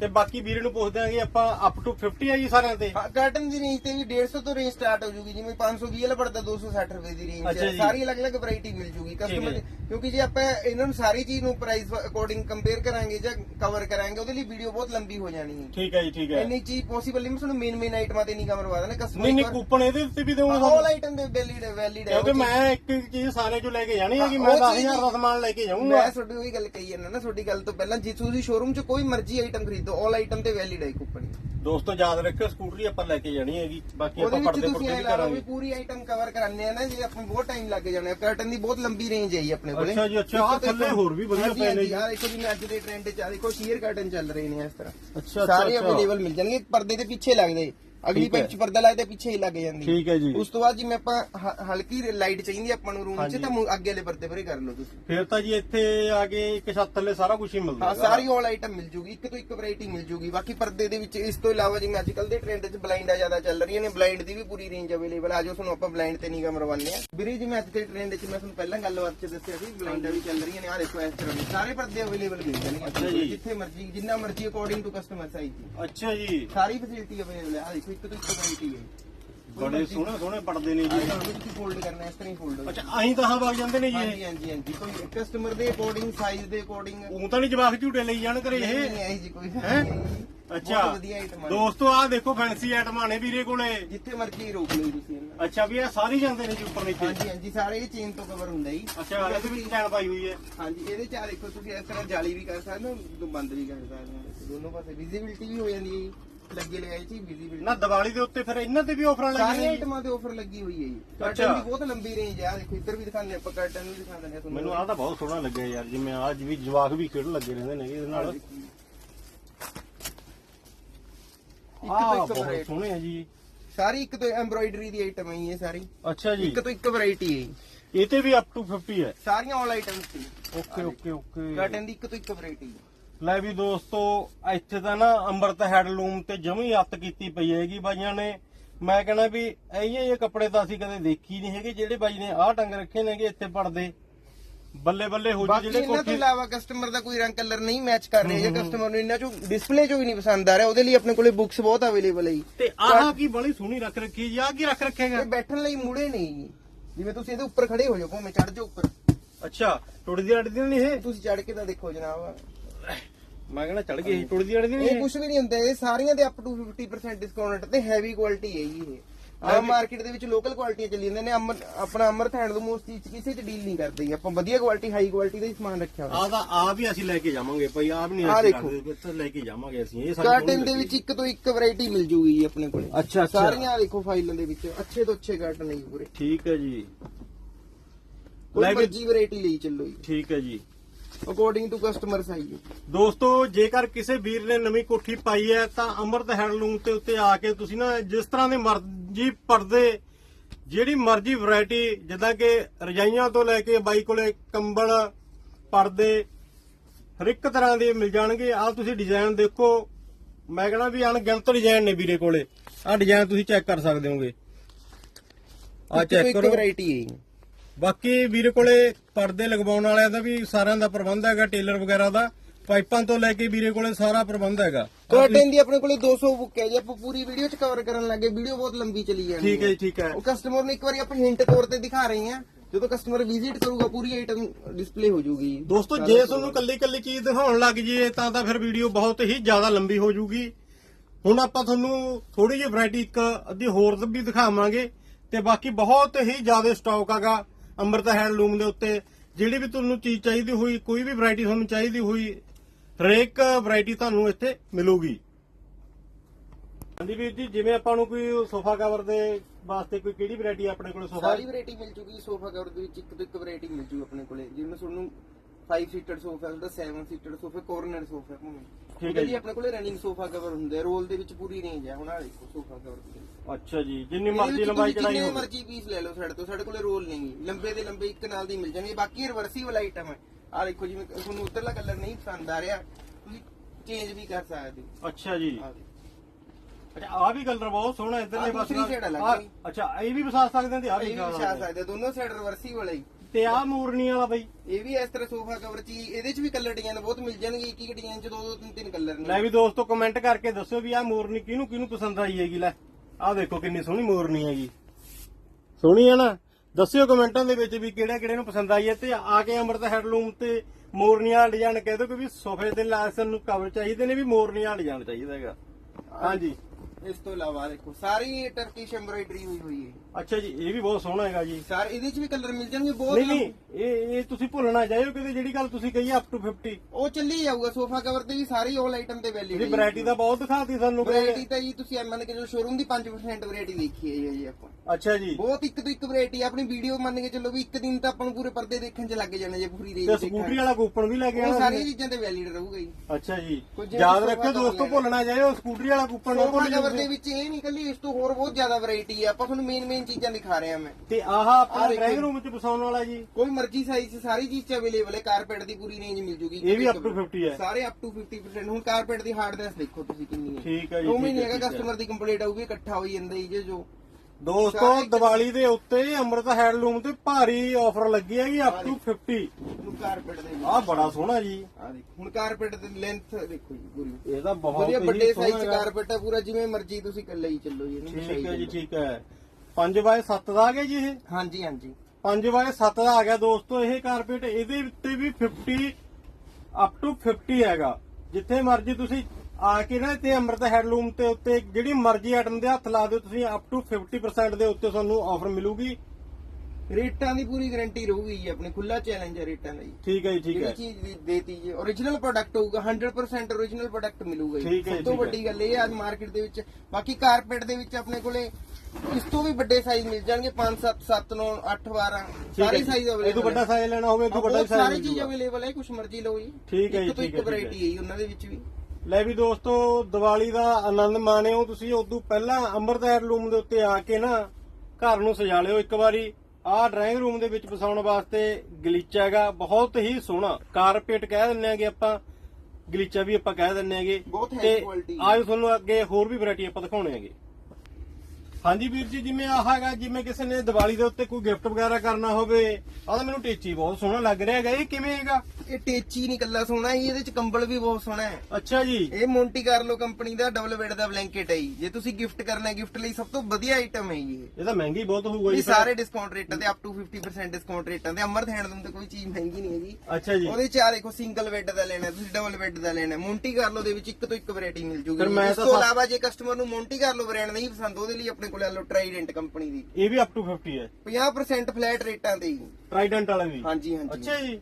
ਤੇ ਬਾਕੀ ਵੀਰੇ ਨੂੰ ਪੁੱਛਦੇ ਆਂਗੇ ਆਪਾਂ ਅਪ ਟੂ 50 ਹੈ ਜੀ ਸਾਰਿਆਂ ਤੇ। ਹਾਂ ਕਾਟਨ ਦੀ ਰੇਂਜ ਤੇ ਵੀ 150 ਤੋਂ ਰੇਂਜ ਸਟਾਰਟ ਹੋ ਜੂਗੀ ਜਿਵੇਂ 520 ਵਾਲਾ ਪੜਦਾ 260 ਰੁਪਏ ਦੀ ਰੇਂਜ ਅੱਛਾ ਹੈ। ਜੀ। ਸਾਰੀ ਅਲੱਗ-ਅਲੱਗ ਵੈਰਾਈਟੀ ਮਿਲ ਜੂਗੀ ਕਸਟਮਰ ਹੈ। ਕਿਉਂਕਿ ਜੇ ਆਪਾਂ ਇਹਨਾਂ ਨੂੰ ਸਾਰੀ ਚੀਜ਼ ਨੂੰ ਪ੍ਰਾਈਸ ਅਕੋਰਡਿੰਗ ਕੰਪੇਅਰ ਕਰਾਂਗੇ ਜਾਂ ਕਵਰ ਕਰਾਂਗੇ ਉਹਦੇ ਲਈ ਵੀਡੀਓ ਬਹੁਤ ਲੰਬੀ ਹੋ ਜਾਣੀ ਹੈ। ਠੀਕ ਹੈ ਜੀ ਠੀਕ ਹੈ। ਇੰਨੀ ਚੀਜ਼ ਪੋਸੀਬਲ ਨਹੀਂ ਮੈਂ ਤੁਹਾਨੂੰ ਮੇਨ ਮੇਨ ਆਈਟਮਾਂ ਤੇ ਨਹੀਂ ਕਮਰ ਦੇਣਾ ਕਸਟਮਰ ਨਹੀਂ ਨਹੀਂ ਕੂਪਨ ਇਹਦੇ ਉੱਤੇ ਵੀ ਦੇਵਾਂਗੇ ਆਲ ਆਈਟਮ ਦੇ ਵੈਲਿਡ ਵੈਲਿਡ ਹੈ ਕਿਉਂਕਿ ਉਹ ਚੀਜ਼- ਮੈਂ ਇੱਕ ਇੱਕ ਚੀਜ਼ ਸਾਰੇ ਚੋਂ ਲੈ ਕੇ ਜਾਣੀ ਹੈ ਕਿ ਹਾਂ, ਮੈਂ ਉਹ 10000 ਚੀਜ਼- ਦਾ ਸਮਾਨ ਲੈ ਕੇ ਜਾਊਂਗਾ। ਮੈਂ ਤੁਹਾਡੀ ਉਹੀ ਗੱਲ ਕਹੀ ਜਾਂਦਾ ਨਾ ਤੁਹਾਡੀ ਗੱਲ ਤੋਂ ਪਹਿਲਾਂ ਜੇ ਤੁਸੀਂ ਸ਼ੋਰੂਮ 'ਚ ਕੋਈ ਮਰਜ਼ੀ ਆਈਟਮ ਖਰੀਦੋ ਆਲ ਆਈਟਮ ਤੇ ਵੈਲਿਡ ਹੈ। ਕੂਪਨ ਦੋਸਤੋ ਯਾਦ ਰੱਖਿਓ ਸਕੂਟਰੀ ਆਪਾਂ ਲੈ ਕੇ ਜਾਣੀ ਹੈਗੀ। ਬਾਕੀ ਉਹਦੇ ਆਪਾਂ ਵਿੱਚ ਪਰਦੇ ਤੁਸੀਂ ਪੁਰਦੇ ਇਹ ਵੀ ਲਾ ਲਓ ਕਰਾਂਗੇ। ਪੂਰੀ ਆਈਟਮ ਕਵਰ ਕਰਾਉਂਦੇ ਆ ਨਾ ਜੇ ਆਪਾਂ ਨੂੰ ਬਹੁਤ ਟਾਈਮ ਲੱਗ ਜਾਣਾ ਕਰਟਨ ਦੀ ਬਹੁਤ ਲੰਬੀ ਰੇਂਜ ਹੈ ਜੀ ਆਪਣੇ ਕੋਲੇ। ਅੱਛਾ ਜੀ, ਅੱਛਾ, ਆਹ ਥੱਲੇ ਹੋਰ ਵੀ ਵਧੀਆ ਪਏ ਨੇ ਜੀ। ਆ ਦੇਖੋ ਜਿਵੇਂ ਅੱਜ ਦੇ ਟ੍ਰੈਂਡ 'ਚ ਆ ਦੇਖੋ ਸ਼ੀਅਰ ਕਰਟਨ ਚੱਲ ਰਹੇ ਨੇ ਇਸ ਤਰ੍ਹਾਂ। ਅੱਛਾ ਸਾਰੇ ਅਵੇਲੇਬਲ ਮਿਲ ਜਾਣਗੇ ਪਰਦੇ ਦੇ ਪਿੱਛੇ ਲੱਗਦੇ। ਅਗਲੀ। ਪੈਂਚ ਪਰਦਾ ਲੱਗਦਾ ਪਿੱਛੇ ਹੀ ਲੱਗ ਜਾਂਦੀ ਠੀਕ ਹੈ ਜੀ। ਉਸ ਤੋਂ ਬਾਅਦ ਜਿਵੇਂ ਆਪਾਂ ਹ- ਹਲਕੀ ਲਾਈਟ ਚਾਹੀਦੀ ਆਪਾਂ ਨੂੰ ਰੂਮ 'ਚ ਤਾਂ ਅੱਗੇ ਵਾਲੇ ਪਰਦੇ ਪਰੇ ਕਰ ਲਓ ਤੁਸੀਂ। ਫਿਰ ਤਾਂ ਜੀ ਇੱਥੇ ਆ ਕੇ ਇੱਕ ਛੱਤ ਥੱਲੇ ਸਾਰਾ ਕੁਝ ਹੀ ਮਿਲਦਾ ਹਾਂ ਹੈਗਾ। ਸਾਰੀ ਆਲ ਆਈਟਮ ਮਿਲ ਜੂਗੀ ਇੱਕ ਤੋਂ ਇੱਕ ਵੈਰਾਈਟੀ ਮਿਲ ਜੂਗੀ। ਬਾਕੀ ਪਰਦੇ ਦੇ ਵਿੱਚ ਇਸ ਤੋਂ ਇਲਾਵਾ ਜਿਵੇਂ ਅੱਜ ਕੱਲ ਦੇ ਟ੍ਰੈਂਡ 'ਚ ਬਲਾਈਂਡਾਂ ਜ਼ਿਆਦਾ ਚੱਲ ਰਹੀਆਂ ਨੇ ਬਲਾਈਂਡ ਦੀ ਵੀ ਪੂਰੀ ਰੇਂਜ ਅਵੇਲੇਬਲ ਆ। ਜਾਓ ਤੁਹਾਨੂੰ ਆਪਾਂ ਬਲਾਈਂਡ ਤੇ ਨਿਗਾਹ ਮਰਵਾਉਂਦੇ ਆ ਵੀਰੇ ਜਿਵੇਂ ਅੱਜ ਦੇ ਟ੍ਰੈਂਡ 'ਚ ਮੈਂ ਤੁਹਾਨੂੰ ਪਹਿਲਾਂ ਗੱਲਬਾਤ 'ਚ ਦੱਸਿਆ ਸੀ ਬਲਾਈਂਡਾਂ ਵੀ ਚੱਲ ਰਹੀਆਂ ਨੇ ਆ ਦੇਖੋ ਇਸ ਤਰ੍ਹਾਂ ਦੇ ਸਾਰੇ ਪਰਦੇ ਅਵੇਲੇਬਲ ਮਿਲ ਜਾਣਗੇ। ਅੱਛਾ ਜੀ। ਜਿੱਥੇ ਮਰਜ਼ੀ ਜਿੰਨਾ ਮਰਜ਼ੀ ਅਕੋਰਡਿੰਗ ਟੂ ਕਸਟਮਰ ਸਾਈਜ਼ ਜੀ ਅੱਛਾ ਜੀ। ਸਾਰੀ ਫੈਸਿਲਿਟੀ ਅਵੇਲੇਬਲ ਹੈ ਆ ਦੇਖੋ। ਇੱਕ ਤੋਂ ਇੱਕ ਵੈਰਾਈਟੀ ਹੈ। ਬੜੇ ਸੋਹਣੇ ਸੋਹਣੇ ਪੜਦੇ ਨੇ ਜੀ। ਜੀ ਫੋਲਡ ਕਰਨਾ ਇਸ ਤਰ੍ਹਾਂ ਹੀ ਫੋਲਡ ਹੋ ਅੱਛਾ ਅਹੀਂ ਤਾਂ ਹਾਂ ਵਗ ਜਾਂਦੇ ਨੇ ਜੀ ਹਾਂਜੀ ਹਾਂਜੀ ਹਾਂਜੀ। ਕੋਈ ਕਸਟਮਰ ਦੇ ਅਕੋਰਡਿੰਗ ਸਾਈਜ਼ ਦੇ ਅਕੋਰਡਿੰਗ ਉਹ ਤਾਂ ਨਹੀਂ ਜਵਾਕ ਝੂਟੇ ਲਈ ਜਾਣ ਕਰੇ ਇਹ। ਨਹੀਂ ਆਈ ਜੀ ਕੋਈ ਹੈਂ? ਬਹੁਤ ਅੱਛਾ ਵਧੀਆ ਆਈਟਮ ਦੋਸਤੋ ਆਹ ਦੇਖੋ ਫੈਂਸੀ ਆਈਟਮਾਂ ਨੇ ਵੀਰੇ ਕੋਲੇ। ਜਿੱਥੇ ਮਰਜ਼ੀ ਰੋਕ ਲਓ ਤੁਸੀਂ ਇਹਨਾਂ। ਨੂੰ। ਅੱਛਾ ਵੀ ਇਹ ਸਾਰੀ ਜਾਂਦੇ ਨੇ ਜੀ ਉੱਪਰ ਨੀਚੇ? ਹਾਂਜੀ ਹਾਂਜੀ ਸਾਰੇ ਇਹ ਚੇਨ ਤੋਂ ਕਵਰ ਹੁੰਦਾ ਜੀ। ਅੱਛਾ ਇਹਦੇ ਵਿੱਚ ਚੈਨ ਪਾਈ ਹੋਈ ਹੈ। ਹਾਂਜੀ ਇਹਦੇ ਚ ਆ ਦੇਖੋ ਤੁਸੀਂ ਇਸ ਤਰ੍ਹਾਂ ਜਾਲੀ ਵੀ ਕਰ ਸਕਦੇ ਹੋ ਬੰਦ ਵੀ ਕਰ ਸਕਦੇ ਹੋ। ਦੋਨੋਂ ਪਾਸੇ ਵਿਜ਼ਿਬਿਲਟੀ ਵੀ ਹੋ ਜਾਂਦੀ ਹੈ ਜੀ। ਲੱਗੇ ਲਗਾਏ ਚ ਵਿਜ਼ਿਬਿਲਟੀ ਨਾ ਦੀਵਾਲੀ ਦੇ ਉੱਤੇ ਫਿਰ ਇਹਨਾਂ ਤੇ ਵੀ ਆਫਰਾਂ ਸਾਰੀਆਂ ਲੱਗੀਆਂ ਜੀ? ਆਈਟਮਾਂ ਤੇ ਆਫਰ ਲੱਗੀ ਹੋਈ ਹੈ ਜੀ। ਅੱਛਾ। ਕਰਟਨ ਦੀ ਬਹੁਤ ਲੰਬੀ ਰੇਂਜ ਆ ਦੇਖੋ ਇੱਧਰ ਵੀ ਦਿਖਾਉਂਦੇ ਆਪਾਂ ਕਰਟਨ ਵੀ ਦਿਖਾ ਦਿੰਦੇ ਆ ਤੁਹਾਨੂੰ। ਮੈਨੂੰ ਆਹ ਤਾਂ ਬਹੁਤ ਸੋਹਣਾ ਲੱਗਿਆ ਯਾਰ ਜਿਵੇਂ ਆਹ ਵੀ ਜਵਾਕ ਵੀ ਖੇਡ ਲੱਗੇ ਰਹਿੰਦੇ ਨੇ ਇਹਦੇ ਨਾਲ। ਇੱਕ ਆਹ ਤੋਂ ਇੱਕ ਬਹੁਤ। ਸੋਹਣੇ ਆ ਜੀ। ਸਾਰੀ ਇੱਕ ਤੋਂ ਐਮਬ੍ਰੋਇਡਰੀ ਦੀ ਆਈਟਮ ਹੈ ਜੀ ਇਹ ਸਾਰੀ। ਅੱਛਾ ਜੀ। ਇੱਕ ਤੋਂ ਇੱਕ ਵੈਰਾਈਟੀ ਹੈ ਜੀ। ਇਹ ਤੇ ਵੀ ਅਪ ਟੂ 50 ਹੈ। ਸਾਰੀਆਂ ਆਲ ਆਈਟਮਸ ਸੀ ਓਕੇ ਓਕੇ ਓਕੇ ਕਰਟਨ ਦੀ ਇੱਕ ਤੋਂ ਇੱਕ ਵੈਰਾਈਟੀ ਲੈ ਵੀ ਦੋਸਤੋ ਇੱਥੇ ਤਾਂ ਨਾ ਅੰਮ੍ਰਿਤ ਹੈਡਲੂਮ ਤੇ ਜਮੀ ਅੱਤ ਕੀਤੀ ਪਈ ਹੈਗੀ ਬਾਈਆਂ ਨੇ। ਮੈਂ ਕਹਿੰਦਾ ਵੀ ਇਹ ਜਿਹੇ ਕੱਪੜੇ ਤਾਂ ਅਸੀਂ ਕਦੇ ਦੇਖੀ ਨਹੀਂ ਹੈਗੇ ਜਿਹੜੇ ਬਾਈ ਨੇ ਆਹ ਟੰਗ ਰੱਖੇ ਨੇਗੇ ਇੱਥੇ ਪੜਦੇ ਬੱਲੇ ਬੱਲੇ ਹੋ ਜੀ ਬਾਕੀ ਜਿਹੜੇ ਇਹਨਾਂ ਤੋਂ ਕੋਠੇ ਇਲਾਵਾ ਕਸਟਮਰ ਦਾ ਕੋਈ ਰੰਗ ਕਲਰ ਨਹੀਂ ਮੈਚ ਕਰ ਰਿਹਾ। ਜਾਂ ਕਸਟਮਰ ਨੂੰ ਇਹਨਾਂ ਚੋਂ ਡਿਸਪਲੇ ਚੋਂ ਵੀ ਨਹੀਂ ਪਸੰਦ ਆ ਰਿਹਾ। ਉਹਦੇ ਲਈ ਆਪਣੇ ਕੋਲੇ ਬੁੱਕਸ ਬਹੁਤ ਅਵੇਲੇਬਲ ਹੈ ਜੀ। ਤੇ ਆਹ ਕੀ ਬੜੀ ਸੋਹਣੀ ਰੱਖ ਰੱਖੀ ਜੀ ਆਹ ਕੀ ਰੱਖ ਰੱਖੇਗਾ? ਇਹ ਬੈਠਣ ਲਈ ਮੁੜੇ ਨਹੀਂ ਜੀ। ਜਿਵੇਂ ਤੁਸੀਂ ਇਹਦੇ ਉੱਪਰ ਖੜੇ ਹੋ ਜਾਓ ਭਾਵੇਂ ਚੜ ਜਾਓ ਉੱਪਰ। ਅੱਛਾ ਟੁੱਟਦੀ ਅੜਦੀ ਨਹੀਂ ਇਹ? ਤੁਸੀਂ ਚੜ ਕੇ ਤਾਂ ਦੇਖੋ ਜਨਾਬ। ਮੈਂ ਕਹਿੰਦਾ ਚੜ ਗਈ ਟੁੱਟਦੀ ਅੜਦੀ ਨਹੀਂ ਇਹ ਕੁਝ ਵੀ ਨਹੀਂ ਹੁੰਦਾ ਇਹ ਸਾਰੀਆਂ ਦੇ ਅਪ ਟੂ 50% ਡਿਸਕਾਊਂਟ ਤੇ ਹੈਵੀ ਕੁਆਲਿਟੀ ਹੈ ਜੀ ਇਹ। ਆਮ ਮਾਰਕੀਟ ਦੇ ਵਿੱਚ ਲੋਕਲ ਕੁਆਲਿਟੀਆਂ ਚੱਲੀ ਜਾਂਦੀਆਂ ਨੇ ਅਮਰ ਆਪਣਾ ਅਮਰਤ ਹੈਂਡਲੂਮ ਉਸ ਚੀਜ਼ 'ਚ ਕਿਸੇ 'ਚ ਡੀਲ ਨਹੀਂ ਕਰਦੇ ਜੀ। ਆਪਾਂ ਵਧੀਆ ਕੁਆਲਿਟੀ ਹਾਈ ਕੁਆਲਿਟੀ ਦਾ ਹੀ ਸਮਾਨ ਰੱਖਿਆ ਹੋਇਆ। ਆਹ ਤਾਂ ਆ ਵੀ ਅਸੀਂ ਲੈ ਕੇ ਜਾਵਾਂਗੇ ਭਾਈ ਵੀ ਨਹੀਂ ਆਹ ਅਸੀਂ ਦੇਖੋ। ਇੱਥੇ ਲੈ ਕੇ ਜਾਵਾਂਗੇ ਅਸੀਂ ਇਹ ਸਾਨੂੰ ਕਾਟਨ ਦੇ। ਵਿੱਚ ਇੱਕ ਤੋਂ ਇੱਕ ਵੈਰਾਈਟੀ ਮਿਲ ਜੂਗੀ ਜੀ ਆਪਣੇ ਕੋਲੇ। ਅੱਛਾ ਅੱਛਾ। ਸਾਰੀਆਂ ਦੇਖੋ ਫਾਈਲਾਂ ਦੇ ਵਿੱਚ ਅੱਛੇ ਤੋਂ ਅੱਛੇ ਕਾਟਨ ਨੇ ਜੀ ਪੂਰੇ। ਠੀਕ ਹੈ ਜੀ। ਕੋਈ ਲੈ ਵੀ- ਮਰਜ਼ੀ ਵੈਰਾਈਟੀ ਲਈ ਚੱਲੋ ਜੀ। ਠੀਕ ਹੈ ਜੀ। ਅਕੋਰਡਿੰਗ ਟੂ ਕਸਟਮਰ ਸਾਈਜ਼ ਦੋਸਤੋ ਜੇਕਰ ਕਿਸੇ ਵੀਰ ਨੇ ਨਵੀਂ ਕੋਠੀ ਪਾਈ ਹੈ ਤਾਂ ਅਮਰਤ ਹੈਂਡਲੂਮ ਤੇ ਉੱਤੇ ਆ ਕੇ ਤੁਸੀਂ ਨਾ ਜਿਸ ਤਰ੍ਹਾਂ ਦੇ ਮਰਜ਼ੀ ਪਰਦੇ ਜਿਹੜੀ ਮਰਜ਼ੀ ਵੈਰਾਈਟੀ ਜਿੱਦਾਂ ਕਿ ਰਜਾਈਆਂ ਤੋਂ ਲੈ ਕੇ ਬਾਈ ਕੋਲੇ ਕੰਬਲ ਪਰਦੇ ਹਰ ਇੱਕ ਤਰ੍ਹਾਂ ਦੇ ਮਿਲ ਜਾਣਗੇ। ਆ ਤੁਸੀਂ ਡਿਜ਼ਾਈਨ ਦੇਖੋ। ਮੈਂ ਕਹਿੰਦਾ ਵੀ ਅਣਗਿਣਤ ਡਿਜ਼ਾਈਨ ਨੇ ਵੀਰੇ ਕੋਲੇ। ਆ ਡਿਜ਼ਾਈਨ ਤੁਸੀਂ ਚੈੱਕ ਕਰ ਸਕਦੇ ਹੋਗੇ। ਆ ਚੈੱਕ ਇੱਕ ਕਰੋ। ਵੈਰਾਈਟੀ ਹੈ। ਬਾਕੀ ਵੀਰੇ ਕੋਲੇ ਪਰਦੇ ਲਗਵਾਉਣ ਵਾਲਿਆਂ ਦਾ ਵੀ ਸਾਰਿਆਂ ਦਾ ਪ੍ਰਬੰਧ ਹੈਗਾ ਟੇਲਰ ਵਗੈਰਾ ਦਾ। ਪਾਈਪਾਂ ਤੋਂ ਲੈ ਕੇ ਵੀਰੇ ਕੋਲੇ ਸਾਰਾ ਪ੍ਰਬੰਧ ਹੈਗਾ। ਕਾਟਨ ਦੀ ਆਪਣੇ ਕੋਲੇ 200 ਬੁੱਕ ਹੈ ਜੀ ਆਪਾਂ ਪੂਰੀ ਵੀਡੀਓ ਚ ਕਵਰ ਕਰਨ ਲੱਗੇ ਵੀਡੀਓ ਬਹੁਤ ਲੰਬੀ ਚਲੀ ਜਾਣੀ ਠੀਕ ਹੈ ਜੀ ਠੀਕ ਹੈ। ਉਹ ਕਸਟਮਰ ਨੂੰ ਇੱਕ ਵਾਰੀ ਆਪਾਂ ਹਿੰਟ ਤੌਰ ਤੇ ਦਿਖਾ ਰਹੇ ਹਾਂ ਜਦੋਂ ਕਸਟਮਰ ਵਿਜ਼ਿਟ ਕਰੂਗਾ ਪੂਰੀ ਆਈਟਮ ਡਿਸਪਲੇ ਹੋ ਜਾਊਗੀ। ਦੋਸਤੋ ਜੇ ਤੁਹਾਨੂੰ ਕੱਲੀ ਕੱਲੀ ਚੀਜ਼ ਦਿਖਾਉਣ ਲੱਗ ਜੀਏ ਤਾਂ ਤਾਂ ਫਿਰ ਵੀਡੀਓ ਬਹੁਤ ਹੀ ਜ਼ਿਆਦਾ ਲੰਬੀ ਹੋ ਜਾਊਗੀ। ਹੁਣ ਆਪਾਂ ਤੁਹਾਨੂੰ ਥੋੜੀ ਜਿਹੀ ਵੈਰਾਈਟੀ ਇੱਕ ਅੱਧੀ ਹੋਰ ਵੀ ਦਿਖਾਵਾਂਗੇ ਤੇ ਬਾਕੀ ਬਹੁਤ ਹੀ ਜ਼ਿਆਦਾ ਸਟਾਕ ਹੈਗਾ। ਅੰਮ੍ਰਿਤ ਹੈਂਡਲੂਮ ਦੇ ਉੱਤੇ ਜਿਹੜੀ ਵੀ ਤੁਹਾਨੂੰ ਚੀਜ਼ ਚਾਹੀਦੀ ਹੋਈ ਕੋਈ ਵੀ ਵੈਰਾਈਟੀ ਤੁਹਾਨੂੰ ਚਾਹੀਦੀ ਹੋਈ ਹਰੇਕ ਵੈਰਾਈਟੀ ਤੁਹਾਨੂੰ ਇੱਥੇ ਮਿਲੂਗੀ। ਹਾਂਜੀ ਵੀਰ ਜੀ ਜਿਵੇਂ ਆਪਾਂ ਨੂੰ ਕੋਈ ਸੋਫਾ ਕਵਰ ਦੇ ਵਾਸਤੇ ਕੋਈ ਕਿਹੜੀ ਵੈਰਾਈਟੀ ਆਪਣੇ ਕੋਲ ਸੋਫਾ ਸਾਰੀ ਵੈਰਾਈਟੀ ਮਿਲ ਜੂਗੀ ਸੋਫਾ ਕਵਰ ਦੇ ਵਿੱਚ ਇੱਕ ਤੋਂ ਇੱਕ ਵੈਰਾਈਟੀ ਮਿਲ ਜੂ ਆਪਣੇ ਕੋਲੇ। ਜਿਵੇਂ ਤੁਹਾਨੂੰ 5 ਸੀਟਰ ਸੋਫਾ ਹੁੰਦਾ 7 ਸੀਟਰ ਸੋਫਾ ਕਾਰਨਰ ਸੋਫਾ ਭਾਵੇਂ ਠੀਕ ਹੈ ਜੀ। ਆਪਣੇ ਕੋਲੇ ਰਨਿੰਗ ਸੋਫਾ ਕਵਰ ਹੁੰਦੇ ਰੋਲ ਦੇ ਵਿੱਚ ਪੂਰੀ ਰੇਂਜ ਹੈ ਹੁਣ ਆ ਦੇਖੋ ਸੋਫਾ ਕਵਰ ਦੀ। ਅੱਛਾ ਜੀ ਜਿੰਨੀ ਮਰਜ਼ੀ ਲੰਬਾਈ ਚੜਾਈ ਜਿੰਨੇ ਹੋਵੇ। ਮਰਜ਼ੀ ਪੀਸ ਲੈ ਲਓ ਸਾਡੇ ਤੋਂ ਸਾਡੇ ਕੋਲੇ ਰੋਲ ਨਹੀਂ ਲੰਬੇ ਦੇ ਲੰਬੇ ਇੱਕ ਨਾਲ ਦੀ ਮਿਲ ਜਾਣਗੇ। ਬਾਕੀ ਰਿਵਰਸੀਬਲ ਆਈਟਮ ਹੈ। ਆ ਦੇਖੋ ਜਿਵੇਂ ਤੁਹਾਨੂੰ ਉੱਤਰਲਾ ਕਲਰ ਨਹੀਂ ਪਸੰਦ ਆ ਰਿਹਾ। ਤੁਸੀਂ ਚੇਂਜ ਵੀ ਕਰ ਸਕਦੇ ਹੋ। ਅੱਛਾ ਜੀ। ਆਹ ਦੇਖੋ। ਅੱਛਾ ਆ ਵੀ ਕਲਰ ਬਹੁਤ ਸੋਹਣਾ ਇਧਰਲੇ ਆਹ ਪਾਸੇ ਦੂਸਰੀ side ਅਲੱਗ ਆਹ, ਹੈ। ਅੱਛਾ ਇਹ ਵੀ ਵਿਸਾ ਸਕਦੇ ਤੇ ਆ ਵੀ ਇਹ ਵੀ ਵਿਛਾ ਸਕਦੇ ਸਕਦੇ ਹੋ, ਦੋਨੋਂ ਸਾਈਡ ਰਿਵਰਸੀਬਲ ਹੈ ਜੀ। ਤੇ ਆ ਮੂਰਨੀ ਵਾਲਾ ਬਈ। ਇਹ ਵੀ ਇਸ ਤਰ੍ਹਾਂ ਸੋਫਾ ਕਵਰ ਚ ਹੀ ਇਹਦੇ ਚ ਵੀ ਕਲਰ ਡਿਜ਼ਾਈਨ ਬਹੁਤ ਮਿਲ ਜਾਣਗੇ। ਇੱਕ ਇੱਕ ਡਿਜ਼ਾਈਨ ਚ ਦੋ ਦੋ ਤਿੰਨ ਤਿੰਨ ਕਲਰ ਲੈ ਨੇ ਵੀ ਦੋਸਤੋ ਕਮੈਂਟ ਕਰਕੇ ਦੱਸਿਓ ਵੀ ਆ ਮੂਰਨੀ ਕਿਹਨੂੰ ਕਿਹਨੂੰ ਪਸੰਦ ਆਈ ਹੈਗੀ ਲੈ। ਆ ਦੇਖੋ ਕਿੰਨੀ ਸੋਹਣੀ ਮੂਰਨੀ ਹੈਗੀ। ਸੋਹਣੀ ਹੈ ਨਾ। ਦੱਸਿਓ ਕਮੈਂਟਾਂ ਦੇ ਵਿੱਚ ਵੀ ਕਿਹੜੇ ਕਿਹੜੇ ਨੂੰ ਪਸੰਦ ਆਈ ਹੈ ਤੇ ਆ ਕੇ ਅਮਰਤ ਹੈਡਲੂਮ ਤੇ ਮੋਰਨੀਆਂ ਡਿਜ਼ਾਈਨ ਕਹਿ ਦਿਓ ਕਿ ਵੀ ਸੋਫੇ ਦੇ ਲਾਸਨ ਨੂੰ ਕਵਰ ਚਾਹੀਦੇ ਨੇ ਵੀ ਮੋਰਨੀਆਂ ਡਿਜ਼ਾਈਨ ਚਾਹੀਦਾ ਹੈਗਾ। ਹਾਂਜੀ। ਇਸ ਤੋਂ ਇਲਾਵਾ ਦੇਖੋ ਸਾਰੀ ਟਰਕਿਸ਼ ਐਮਬ੍ਰਾਇਡਰੀ ਹੋਈ ਹੋਈ ਹੈ। ਅੱਛਾ ਜੀ ਇਹ ਵੀ ਬਹੁਤ ਸੋਹਣਾ ਹੈਗਾ ਜੀ। ਸਰ ਇਹਦੇ ਚ ਵੀ ਕਲਰ ਮਿਲ ਜਾਣਗੇ ਬਹੁਤ ਨਹੀਂ ਨਹੀਂ ਇਹ ਇਹ ਤੁਸੀਂ ਭੁੱਲਣਾ ਜਾਇਓ ਕਿ ਜਿਹੜੀ ਗੱਲ ਤੁਸੀਂ ਕਹੀ ਅਪ ਟੂ 50 ਉਹ ਚੱਲੀ ਜਾਊਗਾ ਸੋਫਾ ਕਵਰ ਤੇ ਵੀ ਸਾਰੀ 올 ਆਈਟਮ ਤੇ ਵੈਲਿਡ ਤੁਸੀਂ ਵੈਰਾਈਟੀ ਦਾ ਬਹੁਤ ਦਿਖਾਤੀ ਸਾਨੂੰ। ਵੈਰਾਈਟੀ ਤਾਂ ਜੀ ਤੁਸੀਂ ਮੰਨ ਕੇ ਚਲੋ ਸ਼ੋਰੂਮ ਦੀ 5% ਵੈਰਾਈਟੀ ਦੇਖੀ ਹੈ ਜੀ ਆਪਾਂ। ਅੱਛਾ ਜੀ। ਬਹੁਤ ਇੱਕ ਤੋਂ ਇੱਕ ਵੈਰਾਈਟੀ ਆਪਣੀ ਵੀਡੀਓ ਮੰਨ ਕੇ ਚੱਲੋ ਵੀ ਇੱਕ ਦਿਨ ਤਾਂ ਆਪਾਂ ਨੂੰ ਪੂਰੇ ਪਰਦੇ ਦੇਖਣ ਚ ਲੱਗ ਜਾਣੇ ਜੇ ਪੂਰੀ ਰੇਂਜ ਤੇ ਸਕੂਟਰੀ ਵਾਲਾ ਕੂਪਨ ਵੀ ਲੈ ਕੇ ਉਹ ਆਣਾ ਸਾਰੀਆਂ ਚੀਜ਼ਾਂ ਤੇ ਵੈਲਿਡ ਰਹੂਗਾ ਜੀ। ਅੱਛਾ ਜੀ। ਯਾਦ ਸੋਫਾ ਰੱਖਿਓ ਦੋਸਤੋ ਲੈਣਾ। ਭੁੱਲਣਾ ਜਾਇਓ ਸਕੂਟਰੀ ਵਾਲਾ ਕੂਪਨ ਨਾ ਸੋਫਾ ਭੁੱਲ ਕਵਰ ਦੇ ਵਿੱਚ ਇਹ ਨਹੀਂ ਕੱਲੀ ਇਸ ਤੋਂ ਹੋਰ ਬਹੁਤ ਜ਼ਿਆਦਾ ਵੈਰਾਈਟੀ ਹੈ। ਆਪਾਂ ਤੁਹਾਨੂੰ ਮੇਨ ਮੇਨ ਚੀਜ਼ਾਂ ਦਿਖਾ ਰਹੇ ਹਾਂ ਮੈਂ। ਤੇ ਆਹ ਆਪਣਾ ਆਹ ਦੇਖੋ। ਡਰਾਈਵਿੰਗ ਜੀ। ਰੂਮ ਚ ਵਸਾਉਣ ਵਾਲਾ ਜੀ। ਕੋਈ ਮਰਜ਼ੀ ਸਾਈਜ਼ ਸਾਰੀ ਚੀਜ਼ ਚ ਅਵੇਲੇਬਲ ਹੈ। ਕਾਰਪੈਟ ਦੀ ਪੂਰੀ ਰੇਂਜ ਮਿਲ ਜੂਗੀ। ਇਹ ਵੀ up to 50 ਹੈ। ਸਾਰੇ ਅਪ ਟੂ 50% ਹੁਣ ਕਾਰਪੈਟ ਦੀ ਹਾਰਡਨੈਸ ਦੇਖੋ ਤੁਸੀਂ ਕਿੰਨੀ ਹੈ। ਠੀਕ ਹੈ ਜੀ, ਉਹ ਵੀ ਠੀਕ ਨਹੀਂ ਹੈ, ਹੈਗਾ ਠੀਕ ਹੈ। ਕਸਟਮਰ ਦੀ ਕੰਪਲੀਟ ਆਊਗੀ ਇਕੱਠਾ ਹੋਈ ਜਾਂਦਾ ਜੀ ਜੇ ਜੋ। ਦੋਸਤੋ ਸਾਰੇ- ਦੀਵਾਲੀ ਦੇ ਉੱਤੇ ਅੰਮ੍ਰਿਤ ਹੈਂਡਲੂਮ ਤੇ ਭਾਰੀ ਆਫਰ ਲੱਗੀ ਹੈਗੀ ਅਪ ਟੂ 50 ਹੁਣ ਕਾਰਪੈਟ ਦੇ ਆਹ ਬੜਾ ਸੋਹਣਾ ਜੀ। ਆ ਦੇਖੋ ਹੁਣ ਕਾਰਪੈਟ ਦੀ ਲੈਂਥ ਦੇਖੋ ਜੀ ਪੂਰੀ। ਇਹ ਤਾਂ ਬਹੁਤ ਵਧੀਆ ਹੀ ਵੱਡੇ ਸੋਹਣਾ ਸਾਈਜ਼ ਹੈਗਾ। ਕਾਰਪੈਟ ਹੈ ਪੂਰਾ ਜਿਵੇਂ ਮਰਜ਼ੀ ਤੁਸੀਂ ਇਕੱਲੇ ਹੀ ਚੱਲੋ ਜੀ ਇਹਨੂੰ ਠੀਕ ਹੈ ਜੀ। ਠੀਕ ਹੈ। 5 ਬਾਏ 7 ਦਾ ਆ ਗਿਆ ਜੀ ਇਹ? ਹਾਂਜੀ ਹਾਂਜੀ। 5 ਬਾਏ 7 ਦਾ ਆ ਗਿਆ ਦੋਸਤੋ ਇਹ ਕਾਰਪੇਟ ਇਹਦੇ ਉੱਤੇ ਵੀ 50 ਅਪ ਟੂ 50 ਹੈਗਾ। ਜਿੱਥੇ ਮਰਜ਼ੀ ਤੁਸੀਂ ਆ ਕੇ ਨਾ ਤੇ ਅੰਮ੍ਰਿਤ ਹੈਂਡਲੂਮ ਤੇ ਉੱਤੇ ਜਿਹੜੀ ਮਰਜ਼ੀ ਆਈਟਮ ਦੇ ਹੱਥ ਲਾ ਦਿਓ ਤੁਸੀਂ ਅਪ ਟੂ 50% ਦੇ ਉੱਤੇ ਤੁਹਾਨੂੰ ਆਫਰ ਮਿਲੂਗੀ। ਰੇਟਾਂ ਦੀ ਪੂਰੀ ਗਾਰੰਟੀ ਰਹੂਗੀ ਜੀ ਆਪਣੇ ਖੁੱਲਾ ਚੈਲੰਜ ਹੈ ਰੇਟਾਂ ਦਾ ਜੀ। ਠੀਕ ਹੈ ਜੀ ਠੀਕ ਜਿਹੜੀ ਹੈ। ਚੀਜ਼ ਦੀ- ਦੇਤੀ ਜੀ origignal ਪ੍ਰੋਡਕਟ ਹੋਊਗਾ 100% origignal ਪ੍ਰੋਡਕਟ ਮਿਲੂਗਾ ਜੀ। ਠੀਕ ਹੈ, ਸਭ ਤੋਂ ਠੀਕ ਹੈ। ਵੱਡੀ ਗੱਲ ਇਹ ਹੈ ਅੱਜ ਮਾਰਕੀਟ ਦੇ ਵਿੱਚ ਬਾਕੀ ਕਾਰਪੇਟ ਦੇ ਵਿੱਚ ਆਪਣੇ ਕੋਲੇ ਇਸ ਤੋਂ ਵੀ ਵੱਡੇ ਸਾਈਜ਼ ਮਿਲ ਜਾਣਗੇ 5 7 7 9 8 12 ਸਾਰੇ ਸਾਈਜ਼ ਇਹ ਅਵੇਲੇਬਲ ਤੋਂ ਵੱਡਾ ਸਾਈਜ਼ ਲੈਣਾ ਹੋਵੇ ਇਹ ਤੋਂ ਵੱਡਾ ਸਾਰੀ ਸਾਈਜ਼ ਚੀਜ਼ ਅਵੇਲੇਬਲ ਹੈ ਕੁਝ ਮਰਜ਼ੀ ਲਓ ਜੀ। ਠੀਕ ਹੈ ਜੀ, ਇੱਕ ਤੋਂ ਠੀਕ ਇੱਕ ਹੈ, ਠੀਕ ਹੈ। ਵੈਰਾਈਟੀ ਹੈ ਜੀ ਉਹਨਾਂ ਦੇ ਵਿੱਚ ਵੀ। ਲੈ ਵੀ ਦੋਸਤੋ ਦੀਵਾਲੀ ਦਾ ਆਨੰਦ ਮਾਣਿਓ ਤੁਸੀਂ ਉਦੋਂ ਪਹਿਲਾਂ ਅੰਮ੍ਰਿਤ ਹੈਂਡਲੂਮ ਦੇ ਉੱਤੇ ਆ ਕੇ ਨਾ ਘਰ ਨੂੰ ਸਜਾ ਲਿਓ ਇੱਕ ਵਾਰੀ। ਆਹ ਡਰਾਇੰਗ ਰੂਮ ਦੇ ਵਿੱਚ ਵਸਾਉਣ ਵਾਸਤੇ ਗਲੀਚਾ ਹੈਗਾ ਬਹੁਤ ਹੀ ਸੋਹਣਾ। ਕਾਰਪੇਟ ਕਹਿ ਦਿੰਨੇ ਆਗੇ ਆਪਾਂ ਗਲੀਚਾ ਵੀ ਆਪਾਂ ਕਹਿ ਦਿੰਨੇ ਆਗੇ ਬਹੁਤ ਤੇ quality। ਆਜੋ ਤੁਹਾਨੂੰ ਅੱਗੇ ਹੋਰ ਵੀ ਵੈਰਾਈਟੀ ਆਪਾਂ ਦਿਖਾਉਣੇ ਆਗੇ ਹਾਂਜੀ ਵੀਰ ਜੀ ਜਿਵੇਂ ਆਹ ਹੈਗਾ ਜਿਵੇਂ ਕਿਸੇ ਨੇ ਦੀਵਾਲੀ ਦੇ ਉੱਤੇ ਕੋਈ ਗਿਫਟ ਵਗੈਰਾ ਕਰਨਾ ਹੋਵੇ ਆਹ ਤਾਂ ਮੈਨੂੰ ਟੇਚੀ ਬਹੁਤ ਸੋਹਣਾ ਲੱਗ ਰਿਹਾ ਹੈਗਾ। ਇਹ ਕਿਵੇਂ ਹੈਗਾ? ਇਹ ਟੇਚੀ ਨਹੀਂ ਕੱਲਾ ਸੋਹਣਾ ਜੀ ਇਹਦੇ ਚ ਕੰਬਲ ਵੀ ਬਹੁਤ ਸੋਹਣਾ ਹੈ। ਅੱਛਾ ਜੀ। ਇਹ ਮੋਂਟੀ ਕਾਰਲੋ ਕੰਪਨੀ ਦਾ ਡਬਲ ਬੈੱਡ ਦਾ ਬਲੈਂਕਟ ਹੈ ਜੀ। ਜੇ ਤੁਸੀਂ ਗਿਫਟ ਕਰਨਾ ਹੈ ਗਿਫਟ ਲਈ ਸਭ ਤੋਂ ਵਧੀਆ ਆਈਟਮ ਹੈ ਜੀ ਇਹ। ਇਹ ਤਾਂ ਮਹਿੰਗੀ ਬਹੁਤ ਹੋਊਗਾ ਜੀ ਇਹ। ਸਾਰੇ ਡਿਸਕਾਊਂਟ ਰੇਟਾਂ ਤੇ ਅਪ ਟੂ 50% ਡਿਸਕਾਊਂਟ ਰੇਟਾਂ ਤੇ। ਅਮਰਤ ਹੈਂਡਲੂਮ ਤੇ ਕੋਈ ਚੀਜ਼ ਮਹਿੰਗੀ ਨਹੀਂ ਹੈਗੀ। ਅੱਛਾ ਜੀ। ਉਹਦੇ ਚ ਆ ਦੇਖੋ ਸਿੰਗਲ ਬੈੱਡ ਦਾ ਲੈਣਾ ਤੁਸੀਂ ਡਬਲ ਬੈੱਡ ਦਾ ਲੈਣਾ। ਮੋਂਟੀ ਕਾਰਲੋ ਦੇ ਵਿੱਚ ਇੱਕ ਤੋਂ ਇੱਕ ਵੈਰਾਈਟੀ ਮਿਲ ਜੂਗੀ। ਫਿਰ ਮੈਂ ਇਸ ਤਾਂ ਤੋਂ ਇਲਾਵਾ ਜੇ ਕਸਟਮਰ ਨੂੰ ਮੋਂਟੀ ਕਾਰਲੋ ਬ੍ਰਾਂਡ ਨਹੀਂ ਪਸੰਦ ਉਹਦੇ ਲਈ ਆਪਣੇ ਕੋਲ ਆ ਲੋ ਟਰਾਈਡੈਂਟ ਕੰਪਨੀ ਦੀ। ਇਹ ਵੀ ਅਪ ਟੂ 50 ਹੈ। 50% ਫਲੈਟ ਰੇਟਾਂ ਤੇ ਜੀ ਟ੍ਰਾਈਡੈਂਟ ਵਾਲਾ ਵੀ ਹਾਂਜੀ ਹਾਂਜੀ। ਅੱਛਾ ਜੀ।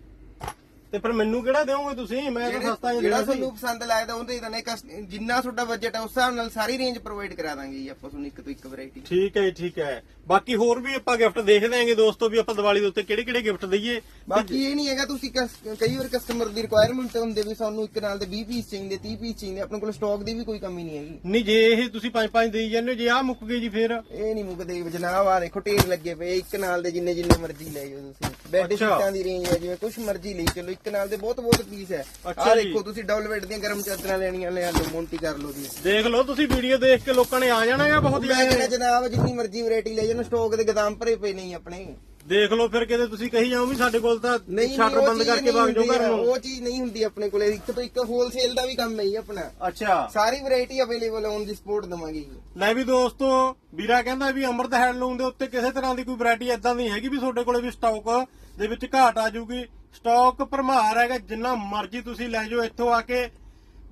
ਤੇ ਫਿਰ ਮੈਨੂੰ ਕਿਹੜਾ ਦਿਓਗੇ ਤੁਸੀਂ? ਮੈਂ ਤਾਂ ਸਸਤਾ ਜਿਹਾ ਜਿਹੜਾ ਤੁਹਾਨੂੰ ਪਸੰਦ ਲੱਗਦਾ ਉਹਦੇ ਤਾਂ ਨਹੀਂ ਜਿੰਨਾ ਤੁਹਾਡਾ ਬਜਟ ਹੈ ਉਸ ਹਿਸਾਬ ਨਾਲ ਸਾਰੀ ਰੇਂਜ ਪ੍ਰੋਵਾਈਡ ਕਰਾ ਦਾਂਗੇ ਜੀ ਆਪਾਂ ਤੁਹਾਨੂੰ ਇੱਕ ਤੋਂ ਇੱਕ ਵੈਰਾਈਟੀ ਠੀਕ ਹੈ ਠੀਕ ਹੈ। ਬਾਕੀ ਹੋਰ ਵੀ ਆਪਾਂ ਗਿਫਟ ਦੇਖਦੇ ਆਂਗੇ ਦੋਸਤੋ ਵੀ ਆਪਾਂ ਦੀਵਾਲੀ ਦੇ ਉੱਤੇ ਕਿਹੜੇ ਕਿਹੜੇ ਗਿਫਟ ਦਈਏ। ਬਾਕੀ ਇਹ ਨਹੀਂ ਹੈਗਾ ਤੁਸੀਂ ਕਈ ਵਾਰ ਕਸਟਮਰ ਦੀ ਰਿਕੁਆਇਰਮੈਂਟ ਹੁੰਦੇ ਵੀ ਸਾਨੂੰ ਇੱਕ ਨਾਲ ਦੇ 20 ਪੀਸ ਚਾਹੀਦੇ 30 ਪੀਸ ਚਾਹੀਦੇ ਆਪਣੇ ਕੋਲ ਸਟਾਕ ਦੀ ਵੀ ਕੋਈ ਕਮੀ ਨਹੀਂ ਹੈਗੀ। ਨਹੀਂ ਜੇ ਇਹ ਤੁਸੀਂ ਪੰਜ ਪੰਜ ਦੇਈ ਜਾਂਦੇ ਹੋ, ਜੇ ਆਹ ਮੁੱਕ ਗਏ ਜੀ ਫਿਰ। ਇਹ ਨਹੀਂ ਮੁੱਕਦੇ ਜਨਾਬ ਆ ਦੇਖੋ ਢੇਰ ਲੱਗੇ ਪਏ ਇੱਕ ਨਾਲ ਦੇ ਜਿੰਨੇ ਜਿੰਨੇ ਮਰਜ਼ੀ ਲੈ ਜਾਓ ਤੁਸੀਂ। ਬੈੱਡ। ਸ਼ੀਟਾਂ ਦੀ ਰੇਂਜ ਹੈ ਜਿਵੇਂ ਕੁਝ ਮਰਜ਼ੀ ਲਈ ਚਲੋ ਨਾਲ ਦੇ ਬਹੁਤ ਬਹੁਤ ਪੀਸ ਹੈ। ਆ। ਦੇਖੋ ਤੁਸੀਂ ਡਬਲ ਬੈੱਡ ਦੀਆਂ ਗਰਮ ਚਾਦਰਾਂ ਲੈਣੀਆਂ ਲੈ ਲਓ ਮੋਂਟੀ ਕਰ ਲਓ ਜੀ। ਦੇਖ ਲਓ ਤੁਸੀਂ ਵੀਡੀਓ ਦੇਖ ਕੇ ਲੋਕਾਂ ਨੇ ਆ ਜਾਣਾ ਹੈ ਬਹੁਤ ਮੈਂ ਕਹਿੰਦਾ ਜਨਾਬ ਜਿੰਨੀ ਮਰਜ਼ੀ ਵੈਰਾਈਟੀ ਲੈ ਜਾਓ ਸਟਾਕ ਦੇ ਗਦਾਮ ਭਰੇ ਪਏ ਨਹੀਂ ਆਪਣੇ। ਦੇਖ ਲਓ ਫਿਰ ਕਿਤੇ ਤੁਸੀਂ ਕਹੀ ਜਾਓ ਵੀ ਸਾਡੇ ਕੋਲ ਤਾਂ ਸ਼ਟਰ ਬੰਦ ਕਰਕੇ ਵਗ ਜਾਓ ਘਰ। ਨੂੰ ਉਹ ਚੀਜ਼ ਨਹੀਂ ਹੁੰਦੀ ਆਪਣੇ ਕੋਲੇ। ਇੱਕ ਤੋਂ ਇੱਕ ਹੋਲਸੇਲ ਦਾ ਵੀ ਕੰਮ ਹੈ ਜੀ ਆਪਣਾ। ਅੱਛਾ। ਸਾਰੀ ਵੈਰਾਈਟੀ ਅਵੇਲੇਬਲ ਔਨ ਦੀ ਸਪੋਰਟ ਦਵਾਂਗੇ ਜੀ। ਲੈ ਵੀ ਦੋਸਤੋ ਵੀਰਾ ਕਹਿੰਦਾ ਵੀ ਅਮਰਤ ਹੈਂਡਲੂਮ ਦੇ ਉੱਤੇ ਕਿਸੇ ਤਰ੍ਹਾਂ ਦੀ ਕੋਈ ਵੈਰਾਈਟੀ ਇਦਾਂ ਦੀ ਹੈਗੀ ਵੀ ਤੁਹਾਡੇ ਕੋਲੇ ਵੀ ਸਟਾਕ ਦੇ ਵਿੱਚ ਘਾਟ ਆ ਜਾਊਗੀ। ਸਟਾਕ ਭਰਮਾਰ ਹੈਗਾ ਜਿੰਨਾ ਮਰਜ਼ੀ ਤੁਸੀਂ ਲੈ ਜਾਓ ਇੱਥੋਂ ਆ ਕੇ।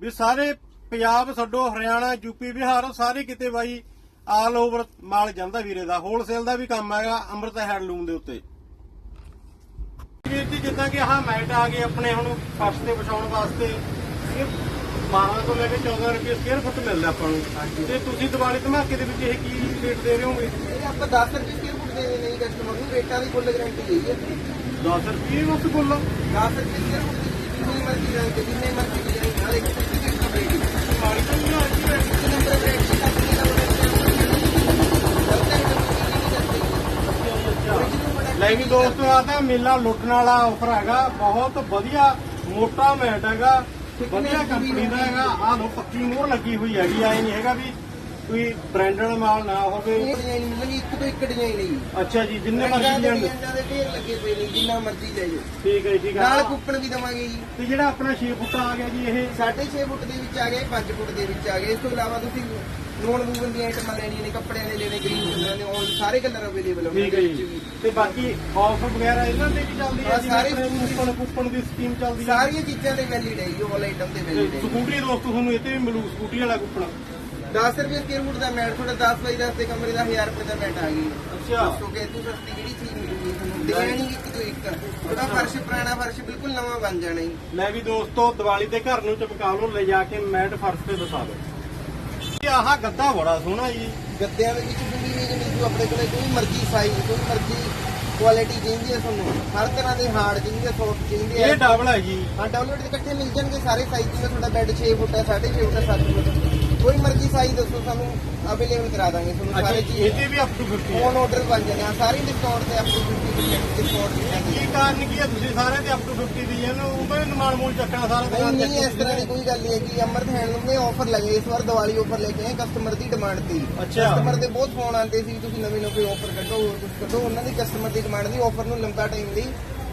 ਵੀ ਸਾਰੇ ਪੰਜਾਬ ਛੱਡੋ ਹਰਿਆਣਾ ਯੂਪੀ ਬਿਹਾਰ ਸਾਰੇ ਕਿਤੇ ਬਾਈ ਆਲ ਓਵਰ ਮਾਲ ਜਾਂਦਾ ਵੀਰੇ ਦਾ। ਹੋਲਸੇਲ ਦਾ ਵੀ ਕੰਮ ਹੈਗਾ ਅਮਰਤ ਹੈਂਡਲੂਮ ਦੇ ਉੱਤੇ। ਵੀਰ ਜੀ ਜਿੱਦਾਂ ਕਿ ਆਹ ਮੈਟ ਆ ਗਏ ਆਪਣੇ ਹੁਣ ਫਰਸ਼ ਤੇ ਵਿਛਾਉਣ ਵਾਸਤੇ ਇਹ 12 ਤੋਂ ਲੈ ਕੇ 14 ਰੁਪਏ ਸਕੁਅਰ ਫੁੱਟ ਮਿਲਦਾ ਆਪਾਂ ਨੂੰ। ਤੇ ਤੁਸੀਂ ਦੀਵਾਲੀ ਧਮਾਕੇ ਦੇ ਵਿੱਚ ਇਹ ਕੀ ਰੇਟ ਦੇ ਰਹੇ ਹੋਗੇ? ਇਹ ਆਪਾਂ 10 ਰੁਪਏ ਸਕੁਅਰ ਫੁੱਟ ਦੇ ਨਹੀਂ ਕਸਟਮਰ ਨੂੰ। ਰੇਟਾਂ ਦੀ ਫੁੱਲ ਗਾਰੰਟੀ ਹੈ। ਜੀ 10 ਰੁਪਏ ਬਸ ਬੋਲੋ 10 ਰੁਪਏ ਸਕੁਅਰ ਫੁੱਟ ਦੀ ਜਿੰਨੀ ਮਰਜ਼ੀ ਰੰਗ ਤੇ ਜਿੰਨੇ ਮਰਜ਼ੀ ਡਿਜ਼ਾਈਨ ਨਾਲ ਇੱਕ ਤੋਂ ਇੱਕ ਵੈਰਾਈਟੀ ਮਾੜੀ ਤਾਂ ਨਹੀਂ ਆ ਰਹੀ ਹੈ। ਨੰਬਰ ਵੈਰਾਈਟੀ ਕੰਪਨੀ ਦਾ ਲੈ ਵੀ ਦੋਸਤੋ ਆ ਤਾਂ ਮੇਲਾ ਲੁੱਟਣ ਵਾਲਾ ਆਫਰ ਹੈਗਾ। ਬਹੁਤ ਵਧੀਆ ਮੋਟਾ ਮੈਟ ਹੈਗਾ। ਵਧੀਆ ਕੰਪਨੀ ਦਾ ਹੈਗਾ। ਆਹ ਲੋ ਪੱਕੀ ਮੋਹਰ ਲੱਗੀ ਹੋਈ ਹੈਗੀ ਐ ਨਹੀਂ ਹੈਗਾ ਵੀ ਕੋਈ ਬ੍ਰਾਂਡਡ ਮਾਲ ਨਾ ਹੋਵੇ। ਇਹ ਡਿਜ਼ਾਈਨ ਮਿਲਣਗੇ ਇੱਕ ਤੋਂ ਇੱਕ ਡਿਜ਼ਾਈਨ ਹੈ। ਜੀ ਅੱਛਾ ਜੀ ਜਿੰਨੇ ਮਰਜ਼ੀ ਦੇ ਡਿਜ਼ਾਈਨ ਡਿਜ਼ਾਈਨਾਂ ਦੇ ਢੇਰ ਲੱਗੇ ਪਏ ਨੇ ਜਿੰਨਾ ਮਰਜ਼ੀ ਲੈ ਜਾਓ। ਠੀਕ ਹੈ ਠੀਕ ਨਾਲ ਹੈ ਕੁੱਪਣ ਵੀ ਦਵਾਂਗੇ ਜੀ। ਤੇ ਜਿਹੜਾ ਆਪਣਾ 6 ਫੁੱਟ ਆ ਗਿਆ ਜੀ ਇਹ? 6.5 ਫੁੱਟ ਦੇ ਵਿੱਚ ਆ ਗਏ 5 ਫੁੱਟ ਦੇ ਵਿੱਚ ਆ ਗਏ ਇਸ ਤੋਂ ਇਲਾਵਾ ਤੁਸੀਂ ਨੋਨ ਵੂਵਨ ਦੀਆਂ ਆਈਟਮਾਂ ਲੈਣੀਆਂ ਨੇ ਕੱਪੜਿਆਂ ਦੇ ਲੈਣੇ ਗ੍ਰੀਨ ਕਲਰ ਦੇ ਔਨ ਸਾਰੇ ਕਲਰ ਅਵੇਲੇਬਲ ਠੀਕ ਹੈ ਜੀ। ਤੇ ਬਾਕੀ ਆਫਰ ਵਗੈਰਾ ਇਹਨਾਂ ਤੇ ਵੀ ਚੱਲਦੀ ਹੈ ਹਾਂ, ਸਾਰੇ ਜਿਵੇਂ ਆਪਣੇ ਕੂਪਨ ਕੂਪਨ ਦੀ ਸਕੀਮ ਚੱਲਦੀ ਹੈ? ਸਾਰੀਆਂ ਚੀਜ਼ਾਂ ਦੇ ਵੈਲਿਡ ਹੈ ਜੀ ਆਲ ਆਈਟਮ ਦੇ ਵੈਲਿਡ ਹੈ ਜੀ। ਸਕੂਟਰੀ ਦੋਸਤੋ ਤੁਹਾਨੂੰ ਤੇ ਵੀ ਮਿਲੂ ਸਕੂਟਰੀ ਵਾਲਾ ਕੂਪਨ। 10 ਰੁਪਏ ਸਕੁਅਰ ਫੁੱਟ ਦਾ ਮੈਟ ਤੁਹਾਡਾ 10 ਬਾਈ 10 ਦੇ ਕਮਰੇ ਦਾ 1000 ਰੁਪਏ ਦਾ ਮੈਟ ਆ ਗਈ। ਅੱਛਾ। ਦੱਸੋ ਕਿ ਤੂੰ ਸਸਤੀ ਕਿਹੜੀ ਚੀਜ਼ ਮਿਲੂਗੀ ਤੁਹਾਨੂੰ ਡਿਜ਼ਾਈਨ ਹੀ ਇੱਕ ਤੋਂ ਇੱਕ। ਤੁਹਾਡਾ ਫਰਸ਼ ਪੁਰਾਣਾ ਫਰਸ਼ ਬਿਲਕੁਲ ਨਵਾਂ ਬਣ ਜਾਣਾ ਜੀ। ਲੈ ਵੀ ਦੋਸਤੋ ਦੀਵਾਲੀ ਤੇ ਘਰ ਨੂੰ ਚਮਕਾ ਲਓ ਲੈ ਜਾ ਕੇ ਮੈਟ ਫਰਸ਼ ਤੇ ਦਿਖਾ ਦਿਓ। ਇਹ ਆਹ ਗੱਦਾ ਬੜਾ ਸੋਹਣਾ ਜੀ। ਗੱਦਿਆਂ ਦੇ ਵਿੱਚ ਪੂਰੀ ਰੇਂਜ ਮਿਲ ਆਪਣੇ ਕੋਲੇ ਕੋਈ ਮਰਜ਼ੀ ਸਾਈਜ਼ ਕੋਈ ਮਰਜ਼ੀ ਕੁਆਲਿਟੀ ਚਾਹੀਦੀ ਹੈ ਤੁਹਾਨੂੰ। ਹਰ ਤਰ੍ਹਾਂ ਦੇ ਹਾਰਡ ਚਾਹੀਦੇ ਸੌਫਟ ਚਾਹੀਦੇ ਇਹ ਡਬਲ ਹੈ ਜੀ। ਹਾਂ ਦੇ ਇਕੱਠੇ ਮਿਲ ਜਾਣਗੇ ਸਾਰੇ ਸਾਈਜ਼ ਜਿਵੇਂ ਤੁਹਾਡਾ ਬੈੱਡ 6 ਫੁੱਟ ਹੈ 6.5 ਫੁੱਟ ਹੈ 7 ਫੁੱਟ। ਕੋਈ ਮਰਜ਼ੀ ਸਾਈਜ਼ ਦੱਸੋ ਸਾਨੂੰ ਅਵੇਲੇਬਲ ਕਰਾ ਦਾਂਗੇ ਤੁਹਾਨੂੰ ਅੱਛਾ ਸਾਰੇ ਚੀਜ਼ ਇਹਦੇ ਵੀ ਅਪ ਟੂ 50 ਹੈ। ਔਨ ਆਰਡਰ ਬਣ ਜਾਣੇ ਆ ਸਾਰੇ ਡਿਸਕਾਊਂਟ ਤੇ ਅਪ ਟੂ 50% ਡਿਸਕਾਊਂਟ ਮਿਲਾਂਗੇ ਕੀ ਕਾਰਨ ਕੀ ਹੈ ਤੁਸੀਂ ਸਾਰੇ ਤੇ ਅਪ ਟੂ 50 ਦੀ ਇਹਨੂੰ ਉਹ ਨਿਮਾਣ ਮੂਲ ਚੱਕਣਾ ਸਾਰਾ ਨਹੀਂ ਦੁਕਾਨ ਨਹੀਂ ਇਸ ਤਰ੍ਹਾਂ ਦੀ ਕੋਈ ਗੱਲ ਨਹੀਂ ਹੈ ਕਿ ਅਮਰਤ ਹੈਂਡਲੂਮ ਨੇ ਆਫਰ ਲਗਾਏ ਇਸ ਵਾਰ ਦੀਵਾਲੀ ਆਫਰ ਲੈ ਕੇ ਆਏ ਕਸਟਮਰ ਦੀ ਡਿਮਾਂਡ ਤੇ ਅੱਛਾ। ਕਸਟਮਰ ਦੇ ਬਹੁਤ ਫੋਨ ਆਉਂਦੇ ਸੀ ਤੁਸੀਂ ਨਵੇਂ ਨਵੇਂ ਆਫਰ ਕੱਢੋ ਹੋਰ ਕੁਝ ਕੱਢੋ ਉਹਨਾਂ ਦੀ ਕਸਟਮਰ ਦੀ ਡਿਮਾਂਡ ਦੀ ਆਫਰ ਨੂੰ ਲੰਬਾ ਟਾਈਮ ਲਈ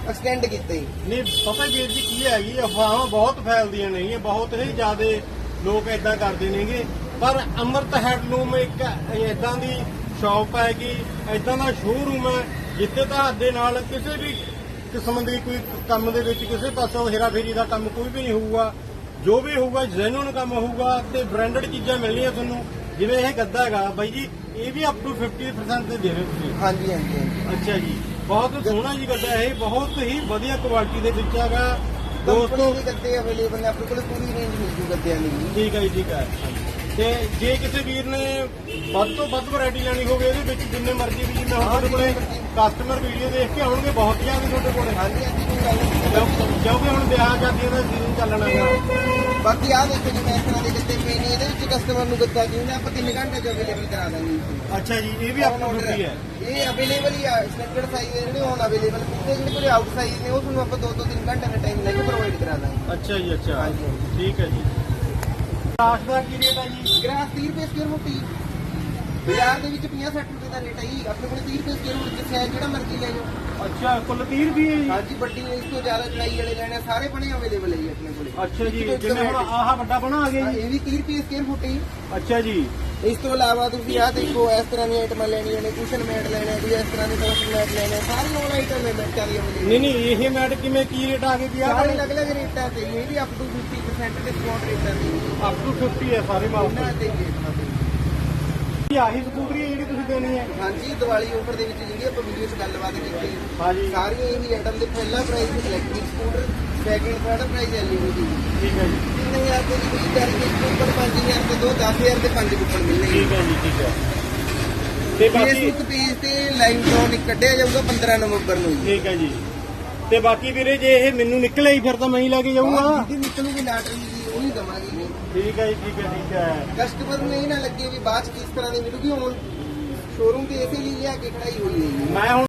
ਐਕਸਟੈਂਡ ਕੀਤਾ। ਜੀ ਨਹੀਂ ਪਤਾ ਵੀਰ ਜੀ ਕੀ ਹੈਗੀ ਅਫਵਾਹਾਂ ਬਹੁਤ ਫੈਲਦੀਆਂ ਨੇਗੀਆਂ ਬਹੁਤ ਹੀ ਜ਼ਿਆਦੇ ਲੋਕ ਇਦਾਂ ਕਰਦੇ ਨੇਗੇ। ਪਰ ਅਮਰਤ ਹੈਡਲੂਮ ਇੱਕ ਇਦਾਂ ਦੀ ਸ਼ਾਪ ਹੈ ਕਿ ਇਦਾਂ ਦਾ ਸ਼ੋਰੂਮ ਹੈ ਜਿੱਥੇ ਤੁਹਾਡੇ ਨਾਲ ਕਿਸੇ ਵੀ ਕਿਸਮ ਦੀ ਕੋਈ ਕੰਮ ਦੇ ਵਿੱਚ ਕਿਸੇ ਪਾਸੋਂ ਹੇਰਾਫੇਰੀ ਦਾ ਕੰਮ ਕੋਈ ਵੀ ਨਹੀਂ ਹੋਊਗਾ। ਜੋ ਵੀ ਹੋਊਗਾ ਜੈਨੂਨ ਕੰਮ ਹੋਊਗਾ ਤੇ ਬ੍ਰਾਂਡਡ ਚੀਜ਼ਾਂ ਮਿਲਣੀਆਂ ਤੁਹਾਨੂੰ। ਜਿਵੇਂ ਇਹ ਗੱਦਾ ਹੈਗਾ ਬਾਈ ਜੀ ਇਹ ਵੀ ਅਪ ਟੂ 50% ਤੇ ਦੇ ਰਹੇ ਤੁਸੀਂ। ਹਾਂਜੀ ਹਾਂਜੀ ਅੱਛਾ ਜੀ ਬਹੁਤ ਸੋਹਣਾ ਜੀ ਗੱਦਾ ਇਹ ਬਹੁਤ ਹੀ ਵਧੀਆ ਕੁਆਲਿਟੀ ਦੇ ਵਿੱਚ ਹੈਗਾ। ਦੋਸਤੋ ਦੋਸਤੋ ਦੇ ਗੱਦੇ ਅਵੇਲੇਬਲ ਨੇ ਆਪਣੇ ਕੋਲ ਪੂਰੀ ਰੇਂਜ ਮਿਲ ਜੂ ਗੱਦਿਆਂ ਦੀ ਠੀਕ ਹੈ ਜੀ ਠੀਕ ਹੈ। ਤੇ ਜੇ ਕਿਸੇ ਵੀਰ ਨੇ ਵੱਧ ਤੋਂ ਵੱਧ ਵੈਰਾਈਟੀ ਲੈਣੀ ਹੋਵੇ ਇਹਦੇ ਵਿੱਚ ਜਿੰਨੇ ਮਰਜ਼ੀ ਵੀ ਜਿੰਨੇ ਹੁਣ ਤੁਹਾਡੇ ਕੋਲੇ ਕਸਟਮਰ ਵੀਡੀਓ ਦੇਖ ਕੇ ਆਉਣਗੇ ਬਹੁਤ ਜ਼ਿਆਦਾ ਤੁਹਾਡੇ ਕੋਲੇ। ਹਾਂਜੀ ਹਾਂਜੀ ਕੋਈ ਗੱਲ ਨਹੀਂ। ਕਿਉਂ- ਕਿਉਂਕਿ ਹੁਣ ਵਿਆਹ ਜਾਂਦੀਆਂ ਦਾ ਸੀਜ਼ਨ ਚੱਲਣਾ ਹੈਗਾ ਬਾਕੀ ਆਹ ਦੇਖੋ ਜਿਵੇਂ ਇਸ ਤਰ੍ਹਾਂ ਦੇ ਗੱਦੇ ਪਏ ਨੇ ਇਹਦੇ ਵਿੱਚ ਕਸਟਮਰ ਨੂੰ ਗੱਦਾ ਚਾਹੀਦਾ ਆਪਾਂ 3 ਘੰਟੇ ਚ ਅਵੇਲੇਬਲ ਕਰਾ ਦਾਂਗੇ ਜੀ। ਅੱਛਾ ਜੀ ਇਹ ਵੀ ਆਪਣਾ order ਹੈ। ਇਹ ਅਵੇਲੇਬਲ ਹੀ ਆ ਸਿਲੈਕਟਡ ਸਾਈਜ਼ ਜਿਹੜੇ ਹੁਣ ਅਵੇਲੇਬਲ ਕੀਤੇ ਜਿਹੜੇ ਕੋਲੇ ਆਊਟ ਸਾਈਜ਼ ਨੇ ਉਹ ਤੁਹਾਨੂੰ ਆਪਾਂ 2 ਤੋਂ 3 ਘੰਟੇ ਦਾ ਟਾਈਮ ਲੈ ਕੇ ਪ੍ਰੋਵਾਈਡ ਕਰਾ ਦਾਂਗੇ। ਅੱਛਾ ਜੀ ਅੱਛਾ। ਹਾਂਜੀ। ਠੀਕ ਹੈ ਜੀ। ਕਾਸ਼ ਦਾ ਕੀ ਰੇਟ ਹੈ ਜੀ? ਗ੍ਰਾਸ 30 ਰੁਪਏ ਸਕੁਅਰ ਫੁੱਟ ਹੀ ਬਾਜ਼ਾਰ ਦੇ ਵਿੱਚ 50 60 ਰੁਪਏ ਦਾ ਰੇਟ ਹੈ ਜੀ। ਆਪਣੇ ਕੋਲ 30 ਰੁਪਏ ਸਕੁਅਰ ਫੁੱਟ ਚ ਸਾਈਜ਼ ਜਿਹੜਾ ਮਰਜ਼ੀ ਲੈ ਜਾਓ। ਅੱਛਾ ਕੁੱਲ 30 ਰੁਪਏ ਹੈ ਜੀ? ਹਾਂਜੀ ਵੱਡੀ ਇਸ ਤੋਂ ਜ਼ਿਆਦਾ ਚੜਾਈ ਵਾਲੇ ਲੈਣੇ ਸਾਰੇ ਬਣੇ ਅਵੇਲੇਬਲ ਹੈ ਜੀ ਆਪਣੇ ਕੋਲੇ। ਅੱਛਾ ਜੀ ਜਿਵੇਂ ਹੁਣ। ਆਹ ਵੱਡਾ ਬਣਾ ਆ ਗਿਆ ਹਾਂ, ਜੀ। ਇਹ ਵੀ 30 ਰੁਪਏ ਸਕੁਅਰ ਫੁੱਟ ਹੀ ਅੱਛਾ ਜੀ। ਇਸ ਤੋਂ ਇਲਾਵਾ ਤੁਸੀਂ ਆਹ ਦੇਖੋ ਇਸ ਤਰ੍ਹਾਂ ਦੀਆਂ ਆਈਟਮਾਂ ਲੈਣੀਆਂ ਨੇ ਕੁਸ਼ਨ ਮੈਟ ਲੈਣਾ ਕੋਈ ਇਸ ਤਰ੍ਹਾਂ ਦੇ ਟੋਸਟ ਮੈਟ ਲੈਣੇ ਸਾਰੀ ਆਲ ਆਈਟਮ ਹੈ ਮੈਟਾਂ ਦੀ ਅਵੇਲੇਬਲ ਨਹੀਂ ਨਹੀਂ ਇਹ ਮੈਟ ਕਿਵੇਂ ਕੀ ਰੇਟ ਆ ਗਏ ਜੀ ਆ ਸਾਰੇ ਅਲੱਗ-ਅਲੱਗ ਰੇਟਾਂ ਤੇ ਇਹ ਵੀ ਅਪ ਟੂ 50% ਡਿਸਕਾਊਂਟ ਰੇਟਾਂ ਤੇ ਅਪ ਟੂ 50 ਹੈ ਸਾਰੇ ਮਾਲ ਉਹਨਾਂ ਤੇ ਹੀ ਇਹ ਆਹੀ ਸਕੂਟਰੀ ਹੈ ਜਿਹੜੀ ਤੁਸੀਂ ਦੇਣੀ ਹੈ? ਹਾਂਜੀ ਦੀਵਾਲੀ ਆਫਰ ਦੇ ਵਿੱਚ ਜਿਹੜੀ ਆਪਾਂ ਵੀਡੀਓ 'ਚ ਗੱਲਬਾਤ ਕੀਤੀ। ਹਾਂਜੀ। ਸਾਰੀਆਂ ਇਹੀ ਆਈਟਮ ਦੇ ਪਹਿਲਾ price electric scooter second third price LED ਠੀਕ ਹੈ ਜੀ। 3000 ਦੇ ਦੀ ਕੋਈ ਕਰਕੇ ਉੱਪਰ 5000 ਤੇ ਦੋ 10000 ਦੇ ਪੰਜ ਕੁੱਪਨ ਮਿਲਣਗੇ ਠੀਕ ਹੈ ਜੀ ਠੀਕ ਹੈ। ਤੇ ਬਾਕੀ ਫੇਸਬੁੱਕ ਪੇਜ ਤੇ ਲਾਈਵ ਡਰਾਉਣ ਕੱਢਿਆ ਜਾਊਗਾ 15 ਨਵੰਬਰ ਨੂੰ ਠੀਕ ਹੈ ਜੀ। ਤੇ ਬਾਕੀ ਵੀਰੇ ਜੇ ਇਹ ਮੈਨੂੰ ਨਿਕਲੇ ਹੀ ਫਿਰ ਤਾਂ ਮੈਂ ਹੀ ਲੈ ਕੇ ਜਾਊਂਗਾ। ਨਿਕਲੂਗੀ ਲਾਟਰੀ ਦਵਾਂਗੇ ਜੀ ਠੀਕ ਹੈ ਜੀ ਠੀਕ ਹੈ ਠੀਕ ਹੈ। ਕਸਟਮਰ ਨੂੰ ਇਹ ਨਾ ਲੱਗੇ ਵੀ ਬਾਅਦ ਚ ਕਿਸ ਤਰ੍ਹਾਂ ਦੀ ਮਿਲੂਗੀ ਹੁਣ ਸ਼ੋਰੂਮ ਤੇ ਇਸੇ ਲਈ ਲਿਆ ਕੇ ਖੜਾਈ ਹੋਈ ਹੈ ਜੀ। ਮੈਂ ਹੁਣ